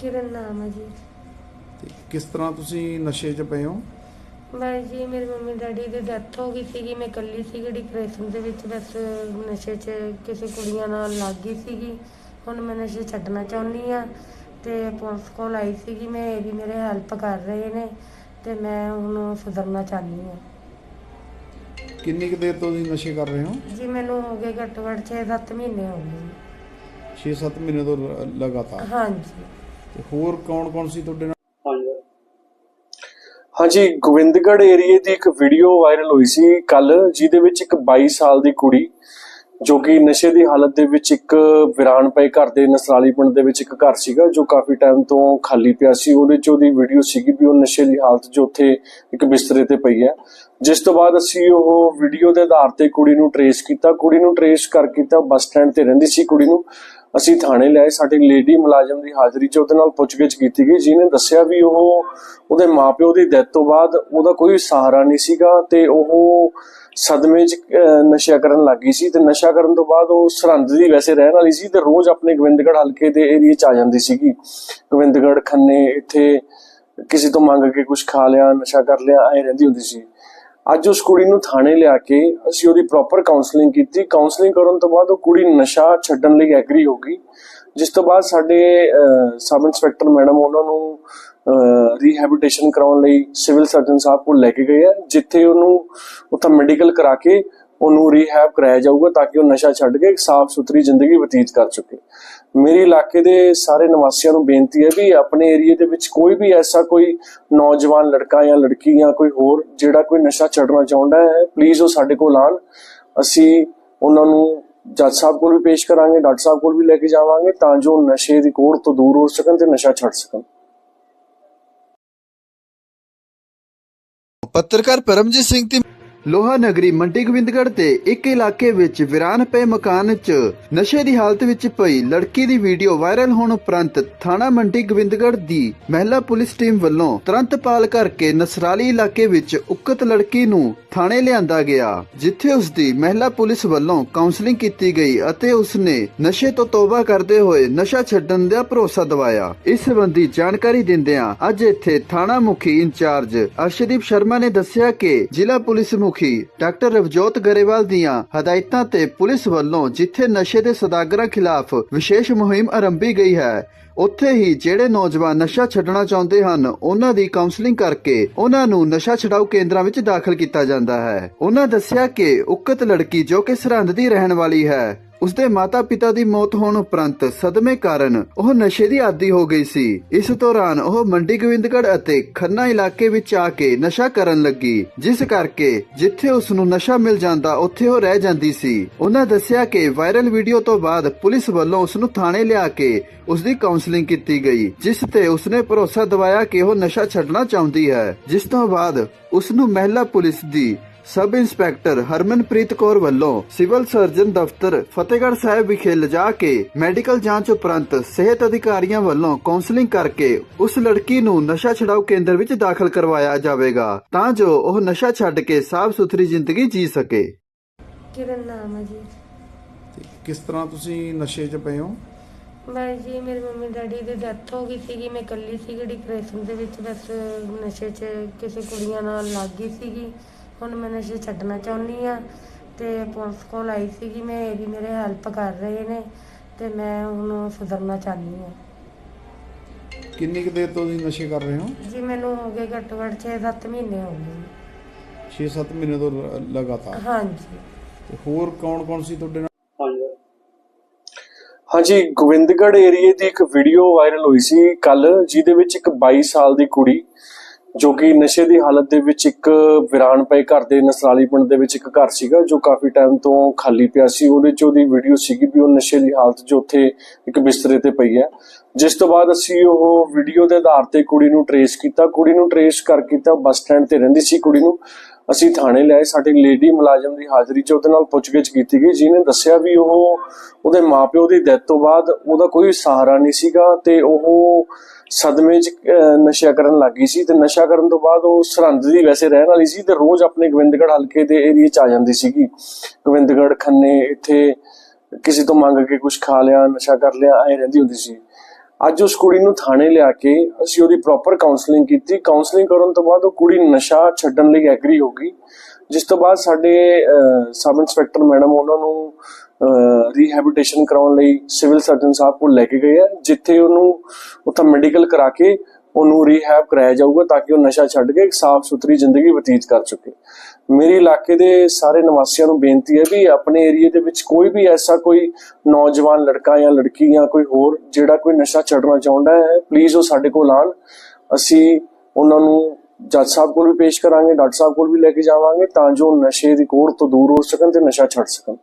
ਕਿਰਨ ਨਾਮ ਹੈ ਜੀ। ਤੇ ਕਿਸ ਤਰ੍ਹਾਂ ਤੁਸੀਂ ਨਸ਼ੇ 'ਚ ਪਏ ਹੋ? ਮੈਂ ਜੀ ਮੇਰੇ ਮੰਮੀ ਡੈਡੀ ਦੀ ਡੈਥ ਹੋ ਗਈ ਸੀਗੀ ਮੈਂ ਇਕੱਲੀ ਸੀਗੀ ਡਿਪਰੈਸ਼ਨ ਦੇ ਵਿੱਚ ਬਸ ਨਸ਼ੇ 'ਚ ਕਿਸੇ ਕੁੜੀਆਂ ਨਾਲ ਲੱਗ ਗਈ ਸੀਗੀ। ਹੁਣ ਮੈਂ ਨਸ਼ੇ ਛੱਡਣਾ ਚਾਹੁੰਦੀ ਆ ਤੇ ਪੁਲਿਸ ਕੋਲ ਆਈ ਸੀਗੀ ਮੈਂ ਇਹ ਵੀ ਮੇਰੇ ਹੈਲਪ ਕਰ ਰਹੇ ਨੇ ਤੇ ਮੈਂ ਹੁਣ ਸੁਧਰਨਾ ਚਾਹੁੰਦੀ ਆ ਕਿੰਨੀ ਕੁ ਦੇਰ ਤੋਂ ਤੁਸੀਂ ਨਸ਼ੇ ਕਰ ਰਹੇ ਹੋ? ਜੀ ਮੈਨੂੰ ਹੋ ਗਏ ਘੱਟੋ ਘੱਟ 6-7 ਮਹੀਨੇ ਹੋ ਗਏ। 6-7 ਮਹੀਨੇ ਤੋਂ ਲ- ਲਗਾਤਾਰ? ਹਾਂਜੀ। ਤੇ ਹੋਰ ਕੌਣ-ਕੌਣ ਸੀ ਤੁਹਾਡੇ ਨਾਲ? ਹਾਂਜੀ। ਗੋਬਿੰਦਗੜ੍ਹ ਏਰੀਏ ਦੀ ਇੱਕ ਵੀਡੀਓ ਵਾਇਰਲ ਹੋਈ ਸੀ ਕੱਲ ਜਿਹਦੇ ਵਿੱਚ ਇੱਕ 22 ਸਾਲ ਦੀ ਕੁੜੀ ਜੋ ਕਿ ਨਸ਼ੇ ਦੀ ਹਾਲਤ ਦੇ ਵਿੱਚ ਇੱਕ ਵਿਰਾਨ ਪਏ ਘਰ ਦੇ ਨਸਰਾਲੀ ਪਿੰਡ ਦੇ ਵਿੱਚ ਇੱਕ ਘਰ ਸੀਗਾ, ਜੋ ਕਾਫੀ ਟਾਈਮ ਤੋਂ ਖਾਲੀ ਪਿਆ ਸੀ। ਉਹਦੇ ਚ ਉਹਦੀ ਵੀਡੀਓ ਸੀਗੀ ਵੀ ਉਹ ਨਸ਼ੇ ਦੀ ਹਾਲਤ 'ਚ ਉੱਥੇ ਇੱਕ ਬਿਸਤਰੇ ਤੇ ਪਈ ਹੈ। ਜਿਸ ਤੋਂ ਬਾਅਦ ਅਸੀਂ ਉਹ ਵੀਡੀਓ ਦੇ ਆਧਾਰ ਤੇ ਕੁੜੀ ਨੂੰ ਟਰੇਸ ਕੀਤਾ। ਕੁੜੀ ਨੂੰ ਟਰੇਸ ਕਰ ਕੀਤਾ ਬੱਸ ਸਟੈਂਡ ਤੇ ਰਹਿੰਦੀ ਸੀ ਕੁੜੀ ਨੂੰ। ਅਸੀਂ ਥਾਣੇ ਲਿਆਏ। ਸਾਡੇ ਲੇਡੀ ਮੁਲਾਜ਼ਮ ਦੀ ਹਾਜ਼ਰੀ 'ਚ ਉਹਦੇ ਨਾਲ ਪੁੱਛਗਿੱਛ ਕੀਤੀ ਗਈ। ਜਿਹਨੇ ਦੱਸਿਆ ਵੀ ਉਹ ਉਹਦੇ ਮਾਪਿਓ ਦੀ ਡੈਥ ਤੋਂ ਬਾਅਦ ਉਹਦਾ ਕੋਈ ਸਹਾਰਾ ਨਹੀਂ ਸੀਗਾ ਤੇ ਉਹ ਸਦਮੇ 'ਚ ਨਸ਼ਾ ਕਰਨ ਲੱਗ ਗਈ ਸੀ ਤੇ ਨਸ਼ਾ ਕਰਨ ਤੋਂ ਬਾਅਦ ਉਹ ਸਰਹੰਦ ਦੀ ਵੈਸੇ ਰਹਿਣ ਵਾਲੀ ਸੀ ਤੇ ਰੋਜ਼ ਆਪਣੇ ਗੋਬਿੰਦਗੜ੍ਹ ਹਲਕੇ ਦੇ ਏਰੀਏ 'ਚ ਆ ਜਾਂਦੀ ਸੀਗੀ। ਗੋਬਿੰਦਗੜ੍ਹ, ਖੰਨੇ, ਇੱਥੇ ਕਿਸੇ ਤੋਂ ਮੰਗ ਕੇ ਕੁਝ ਖਾ ਲਿਆ, ਨਸ਼ਾ ਕਰ ਲਿਆ, ਐ ਰਹਿੰਦੀ ਹੁੰਦੀ ਸੀ। ਅੱਜ ਉਸ ਕੁੜੀ ਨੂੰ ਥਾਣੇ ਲਿਆ ਕੇ ਅਸੀਂ ਉਹਦੀ ਪ੍ਰੋਪਰ ਕਾਉਂਸਲਿੰਗ ਕੀਤੀ। ਕਾਉਂਸਲਿੰਗ ਕਰਨ ਤੋਂ ਬਾਅਦ ਉਹ ਕੁੜੀ ਨਸ਼ਾ ਛੱਡਣ ਲਈ ਐਗਰੀ ਹੋ ਗਈ। ਜਿਸ ਤੋਂ ਬਾਅਦ ਸਾਡੇ ਸਬ ਇੰਸਪੈਕਟਰ ਮੈਡਮ ਉਹਨਾਂ ਨੂੰ ਰੀਹੈਬਿਲਿਟੇਸ਼ਨ ਕਰਾਉਣ ਲਈ ਸਿਵਲ ਸਰਜਨ ਸਾਹਿਬ ਕੋਲ ਲੈ ਕੇ ਗਏ ਆ। ਜਿੱਥੇ ਉਹਨੂੰ ਉੱਥੇ ਮੈਡੀਕਲ ਕਰਾ ਕੇ ਉਹਨੂੰ ਰੀਹੈਬ ਕਰਾਇਆ ਜਾਊਗਾ ਤਾਂ ਕਿ ਉਹ ਨਸ਼ਾ ਛੱਡ ਕੇ ਇੱਕ ਸਾਫ਼ ਸੁਥਰੀ ਜ਼ਿੰਦਗੀ ਬਤੀਤ ਕਰ ਚੁੱਕੇ। ਮੇਰੇ ਇਲਾਕੇ ਦੇ ਸਾਰੇ ਨਿਵਾਸੀਆਂ ਨੂੰ ਬੇਨਤੀ ਹੈ ਵੀ ਆਪਣੇ ਏਰੀਏ ਦੇ ਵਿੱਚ ਕੋਈ ਵੀ ਐਸਾ ਕੋਈ ਨੌਜਵਾਨ ਲੜਕਾ ਜਾਂ ਲੜਕੀ ਜਾਂ ਕੋਈ ਹੋਰ ਜਿਹੜਾ ਕੋਈ ਨਸ਼ਾ ਛੱਡਣਾ ਚਾਹੁੰਦਾ ਹੈ ਪਲੀਜ਼ ਉਹ ਸਾਡੇ ਕੋਲ ਆਣ। ਅਸੀਂ ਉਹਨਾਂ ਨੂੰ ਜੱਜ ਸਾਹਿਬ ਕੋਲ ਵੀ ਪੇਸ਼ ਕਰਾਂਗੇ, ਡਾਕਟਰ ਸਾਹਿਬ ਕੋਲ ਵੀ ਲੈ ਕੇ ਜਾਵਾਂਗੇ ਤਾਂ ਜੋ ਨਸ਼ੇ ਦੀ ਕੋੜ ਤੋਂ ਦੂਰ ਹੋ ਸਕਣ ਤੇ ਨਸ਼ਾ ਛੱਡ ਸਕਣ। ਪੱਤਰਕਾਰ ਪਰਮਜੀਤ ਸਿੰਘ ਤੇ ਲੋਹਾ ਨਗਰੀ ਮੰਡੀ ਗੋਬਿੰਦਗੜ੍ਹ ਦੇ ਇੱਕ ਇਲਾਕੇ ਵਿੱਚ ਵਿਰਾਨ ਪਏ ਮਕਾਨ 'ਚ ਨਸ਼ੇ ਦੀ ਹਾਲਤ ਵਿੱਚ ਪਈ ਲੜਕੀ ਦੀ ਵੀਡੀਓ ਵਾਇਰਲ ਹੋਣ ਉਪਰੰਤ ਥਾਣਾ ਮੰਡੀ ਗੋਬਿੰਦਗੜ੍ਹ ਦੀ ਮਹਿਲਾ ਪੁਲਿਸ ਟੀਮ ਵੱਲੋਂ ਤੁਰੰਤ ਪਾਲ ਕਰਕੇ ਨਸਰਾਲੀ ਇਲਾਕੇ ਵਿੱਚ ਉਕਤ ਲੜਕੀ ਨੂੰ ਥਾਣੇ ਲਿਆਂਦਾ ਗਿਆ, ਜਿੱਥੇ ਉਸ ਦੀ ਮਹਿਲਾ ਪੁਲਿਸ ਵੱਲੋਂ ਕਾਉਂਸਲਿੰਗ ਕੀਤੀ ਗਈ ਅਤੇ ਉਸ ਨੇ ਨਸ਼ੇ ਤੋਂ ਤੋਬਾ ਕਰਦੇ ਹੋਏ ਨਸ਼ਾ ਛੱਡਣ ਦਾ ਭਰੋਸਾ ਦਿਵਾਇਆ। ਇਸ ਸੰਬੰਧੀ ਜਾਣਕਾਰੀ ਦਿੰਦਿਆਂ ਅੱਜ ਇੱਥੇ ਥਾਣਾ ਮੁਖੀ ਇੰਚਾਰਜ ਅਰਸ਼ਦੀਪ ਸ਼ਰਮਾ ਨੇ ਦੱਸਿਆ ਕਿ ਜ਼ਿਲ੍ਹਾ ਪੁਲਿਸ ਮੁਖ ਡਾਕਟਰ ਰਵਜੋਤ ਗਰੇਵਾਲ ਦੀਆਂ ਹਦਾਇਤਾਂ ਤੇ ਪੁਲਿਸ ਵੱਲੋਂ ਜਿੱਥੇ ਨਸ਼ੇ ਦੇ ਸਦਾਗਰਾਂ ਖਿਲਾਫ ਵਿਸ਼ੇਸ਼ ਮੁਹਿੰਮ ਆਰੰਭੀ ਗਈ ਹੈ, ਉੱਥੇ ਹੀ ਜਿਹੜੇ ਨੌਜਵਾਨ ਨਸ਼ਾ ਛੱਡਣਾ ਚਾਹੁੰਦੇ ਹਨ, ਉਹਨਾਂ ਦੀ ਕਾਉਂਸਲਿੰਗ ਕਰਕੇ ਉਹਨਾਂ ਨੂੰ ਨਸ਼ਾ ਛਡਾਊ ਕੇਂਦਰਾਂ ਵਿੱਚ ਦਾਖਲ ਕੀਤਾ ਜਾਂਦਾ ਹੈ। ਉਹਨਾਂ ਦੱਸਿਆ ਕਿ ਉਕਤ ਲੜਕੀ ਜੋ ਕਿ ਸਰਹੰਦ ਦੀ ਰਹਿਣ ਵਾਲੀ ਹੈ ਉਸਦੇ ਮਾਤਾ-ਪਿਤਾ ਦੀ ਮੌਤ ਹੋਣ ਉਪਰੰਤ ਸਦਮੇ ਕਾਰਨ ਉਹ ਨਸ਼ੇ ਦੀ ਆਦੀ ਹੋ ਗਈ ਸੀ। ਇਸ ਦੌਰਾਨ ਉਹ ਮੰਡੀ ਗੋਬਿੰਦਗੜ੍ਹ ਅਤੇ ਖੰਨਾ ਇਲਾਕੇ ਵਿੱਚ ਆ ਕੇ ਨਸ਼ਾ ਕਰਨ ਲੱਗੀ, ਜਿਸ ਕਰਕੇ ਜਿੱਥੇ ਉਸ ਨੂੰ ਨਸ਼ਾ ਮਿਲ ਜਾਂਦਾ, ਉੱਥੇ ਉਹ ਰਹਿ ਜਾਂਦੀ ਸੀ। ਉਹਨਾਂ ਦੱਸਿਆ ਕਿ ਵਾਇਰਲ ਵੀਡੀਓ ਤੋਂ ਬਾਅਦ ਪੁਲਿਸ ਵੱਲੋਂ ਉਸ ਨੂੰ ਥਾਣੇ ਲਿਆ ਕੇ ਉਸ ਦੀ ਕਾਉਂਸਲਿੰਗ ਕੀਤੀ ਗਈ, ਜਿਸ ਤੇ ਉਸਨੇ ਭਰੋਸਾ ਦਿਵਾਇਆ ਕਿ ਉਹ ਨਸ਼ਾ ਛੱਡਣਾ ਚਾਹੁੰਦੀ ਹੈ। ਜਿਸ ਤੋਂ ਬਾਅਦ ਉਸ ਨੂੰ ਮਹਿਲਾ ਪੁਲਿਸ ਦੀ ਸਬ ਇੰਸਪੈਕਟਰ ਹਰਮਨਪ੍ਰੀਤ ਕੌਰ ਵੱਲੋਂ ਸਿਵਲ ਸਰਜਨ ਦਫ਼ਤਰ ਫਤਿਹਗੜ੍ਹ ਸਾਹਿਬ ਵਿਖੇ ਲਿਜਾ ਕੇ ਮੈਡੀਕਲ ਜਾਂਚ ਉਪਰੰਤ ਸਿਹਤ ਅਧਿਕਾਰੀਆਂ ਵੱਲੋਂ ਕਾਉਂਸਲਿੰਗ ਕਰਕੇ ਉਸ ਲੜਕੀ ਨੂੰ ਨਸ਼ਾ ਛਡਾਊ ਕੇਂਦਰ ਵਿੱਚ ਦਾਖਲ ਕਰਵਾਇਆ ਜਾਵੇਗਾ ਤਾਂ ਜੋ ਉਹ ਨਸ਼ਾ ਛੱਡ ਕੇ ਸਾਫ਼ ਸੁਥਰੀ ਜ਼ਿੰਦਗੀ ਜੀ ਸਕੇ। ਕਿਰਨ ਨਾਮ ਹੈ ਜੀ? ਤੇ ਕਿਸ ਤਰ੍ਹਾਂ ਤੁਸੀਂ ਨਸ਼ੇ 'ਚ ਪਏ ਹੋ? ਮੈਂ ਜੀ ਮੇਰੇ ਮੰਮੀ ਡੈਡੀ ਦੀ ਡੈਥ ਹੋ ਗਈ ਸੀਗੀ ਮੈਂ ਇਕੱਲੀ ਸੀਗੀ ਡਿਪਰੈਸ਼ਨ ਦੇ ਵਿੱਚ ਬਸ ਨਸ਼ੇ 'ਚ ਕਿਸੇ ਕੁੜੀਆਂ ਨਾਲ ਲੱਗ ਗਈ ਸੀਗੀ। ਹੁਣ ਮੈਂ ਨਸ਼ੇ ਛੱਡਣਾ ਚਾਹੁੰਦੀ ਆ ਤੇ ਪੁਲਿਸ ਕੋਲ ਆਈ ਸੀਗੀ ਮੈਂ ਇਹ ਵੀ ਮੇਰੇ ਹੈਲਪ ਕਰ ਰਹੇ ਨੇ ਤੇ ਮੈਂ ਹੁਣ ਸੁਧਰਨਾ ਚਾਹੁੰਦੀ ਆ ਕਿੰਨੀ ਕੁ ਦੇਰ ਤੋਂ ਤੁਸੀਂ ਨਸ਼ੇ ਕਰ ਰਹੇ ਹੋ? ਜੀ ਮੈਨੂੰ ਹੋ ਗਏ ਘੱਟੋ ਘੱਟ 6-7 ਮਹੀਨੇ ਹੋ ਗਏ। 6-7 ਮਹੀਨੇ ਤੋਂ ਲ- ਲਗਾਤਾਰ? ਹਾਂਜੀ। ਤੇ ਹੋਰ ਕੌਣ-ਕੌਣ ਸੀ ਤੁਹਾਡੇ ਨਾਲ? ਹਾਂਜੀ। ਗੋਬਿੰਦਗੜ੍ਹ ਏਰੀਏ ਦੀ ਇੱਕ ਵੀਡੀਓ ਵਾਇਰਲ ਹੋਈ ਸੀ ਕੱਲ ਜਿਹਦੇ ਵਿੱਚ ਇੱਕ 22 ਸਾਲ ਦੀ ਕੁੜੀ ਜੋ ਕਿ ਨਸ਼ੇ ਦੀ ਹਾਲਤ ਦੇ ਵਿੱਚ ਇੱਕ ਵਿਰਾਨ ਪਏ ਘਰ ਦੇ ਨਸਰਾਲੀ ਪਿੰਡ ਦੇ ਵਿੱਚ ਇੱਕ ਘਰ ਸੀਗਾ, ਜੋ ਕਾਫੀ ਟਾਈਮ ਤੋਂ ਖਾਲੀ ਪਿਆ ਸੀ। ਉਹਦੇ ਚ ਉਹਦੀ ਵੀਡੀਓ ਸੀਗੀ ਵੀ ਉਹ ਨਸ਼ੇ ਦੀ ਹਾਲਤ 'ਚ ਉੱਥੇ ਇੱਕ ਬਿਸਤਰੇ ਤੇ ਪਈ ਹੈ। ਜਿਸ ਤੋਂ ਬਾਅਦ ਅਸੀਂ ਉਹ ਵੀਡੀਓ ਦੇ ਆਧਾਰ ਤੇ ਕੁੜੀ ਨੂੰ ਟਰੇਸ ਕੀਤਾ। ਕੁੜੀ ਨੂੰ ਟਰੇਸ ਕਰ ਕੀਤਾ ਬੱਸ ਸਟੈਂਡ ਤੇ ਰਹਿੰਦੀ ਸੀ ਕੁੜੀ ਨੂੰ। ਅਸੀਂ ਥਾਣੇ ਲਿਆਏ। ਸਾਡੇ ਲੇਡੀ ਮੁਲਾਜ਼ਮ ਦੀ ਹਾਜ਼ਰੀ 'ਚ ਉਹਦੇ ਨਾਲ ਪੁੱਛਗਿੱਛ ਕੀਤੀ ਗਈ। ਜਿਹਨੇ ਦੱਸਿਆ ਵੀ ਉਹ ਉਹਦੇ ਮਾਪਿਓ ਦੀ ਡੈਥ ਤੋਂ ਬਾਅਦ ਉਹਦਾ ਕੋਈ ਸਹਾਰਾ ਨਹੀਂ ਸੀਗਾ ਤੇ ਉਹ ਸਦਮੇ 'ਚ ਨਸ਼ਾ ਕਰਨ ਲੱਗ ਸੀ ਤੇ ਨਸ਼ਾ ਕਰਨ ਤੋਂ ਬਾਅਦ ਉਹ ਸਰਹੰਦ ਦੀ ਵੈਸੇ ਰਹਿਣ ਵਾਲੀ ਸੀ ਤੇ ਰੋਜ਼ ਆਪਣੇ ਗੋਬਿੰਦਗੜ੍ਹ ਹਲਕੇ ਦੇ ਏਰੀਆ 'ਚ ਆ ਜਾਂਦੀ ਸੀਗੀ। ਗੋਬਿੰਦਗੜ੍ਹ, ਖੰਨੇ, ਇੱਥੇ ਕਿਸੇ ਤੋਂ ਮੰਗ ਕੇ ਕੁਝ ਖਾ ਲਿਆ, ਨਸ਼ਾ ਕਰ ਲਿਆ, ਐ ਰਹਿੰਦੀ ਹੁੰਦੀ ਸੀ। ਅੱਜ ਉਸ ਕੁੜੀ ਨੂੰ ਥਾਣੇ ਲਿਆ ਕੇ ਅਸੀਂ ਉਹਦੀ ਪ੍ਰੋਪਰ ਕਾਉਂਸਲਿੰਗ ਕੀਤੀ। ਕਾਉਂਸਲਿੰਗ ਕਰਨ ਤੋਂ ਬਾਅਦ ਉਹ ਕੁੜੀ ਨਸ਼ਾ ਛੱਡਣ ਲਈ ਐਗਰੀ ਹੋ ਗਈ। ਜਿਸ ਤੋਂ ਬਾਅਦ ਸਾਡੇ ਸਬ ਇੰਸਪੈਕਟਰ ਮੈਡਮ ਉਹਨਾਂ ਨੂੰ ਰੀਹੈਬਿਲਿਟੇਸ਼ਨ ਕਰਾਉਣ ਲਈ ਸਿਵਲ ਸਰਜਨ ਸਾਹਿਬ ਕੋਲ ਲੈ ਕੇ ਗਏ ਆ, ਜਿੱਥੇ ਉਹਨੂੰ ਉੱਥੇ ਮੈਡੀਕਲ ਕਰਾ ਕੇ ਉਹਨੂੰ ਰੀਹੈਬ ਕਰਾਇਆ ਜਾਊਗਾ ਤਾਂ ਕਿ ਉਹ ਨਸ਼ਾ ਛੱਡ ਕੇ ਇੱਕ ਸਾਫ਼ ਸੁਥਰੀ ਜ਼ਿੰਦਗੀ ਬਤੀਤ ਕਰ ਚੁੱਕੇ। ਮੇਰੇ ਇਲਾਕੇ ਦੇ ਸਾਰੇ ਨਿਵਾਸੀਆਂ ਨੂੰ ਬੇਨਤੀ ਹੈ ਵੀ ਆਪਣੇ ਏਰੀਆ ਦੇ ਵਿੱਚ ਕੋਈ ਵੀ ਐਸਾ ਕੋਈ ਨੌਜਵਾਨ ਲੜਕਾ ਜਾਂ ਲੜਕੀ ਜਾਂ ਕੋਈ ਹੋਰ ਜਿਹੜਾ ਕੋਈ ਨਸ਼ਾ ਛੱਡਣਾ ਚਾਹੁੰਦਾ ਹੈ ਪਲੀਜ਼ ਉਹ ਸਾਡੇ ਕੋਲ ਆਣ ਅਸੀਂ ਉਹਨਾਂ ਨੂੰ ਜੱਜ ਸਾਹਿਬ ਕੋਲ ਵੀ ਪੇਸ਼ ਕਰਾਂਗੇ, ਡਾਕਟਰ ਸਾਹਿਬ ਕੋਲ ਵੀ ਲੈ ਕੇ ਜਾਵਾਂਗੇ ਤਾਂ ਜੋ ਨਸ਼ੇ ਦੀ ਕੋੜ ਤੋਂ ਦੂਰ ਹੋ ਸਕਣ ਤੇ ਨਸ਼ਾ ਛੱਡ ਸਕਣ।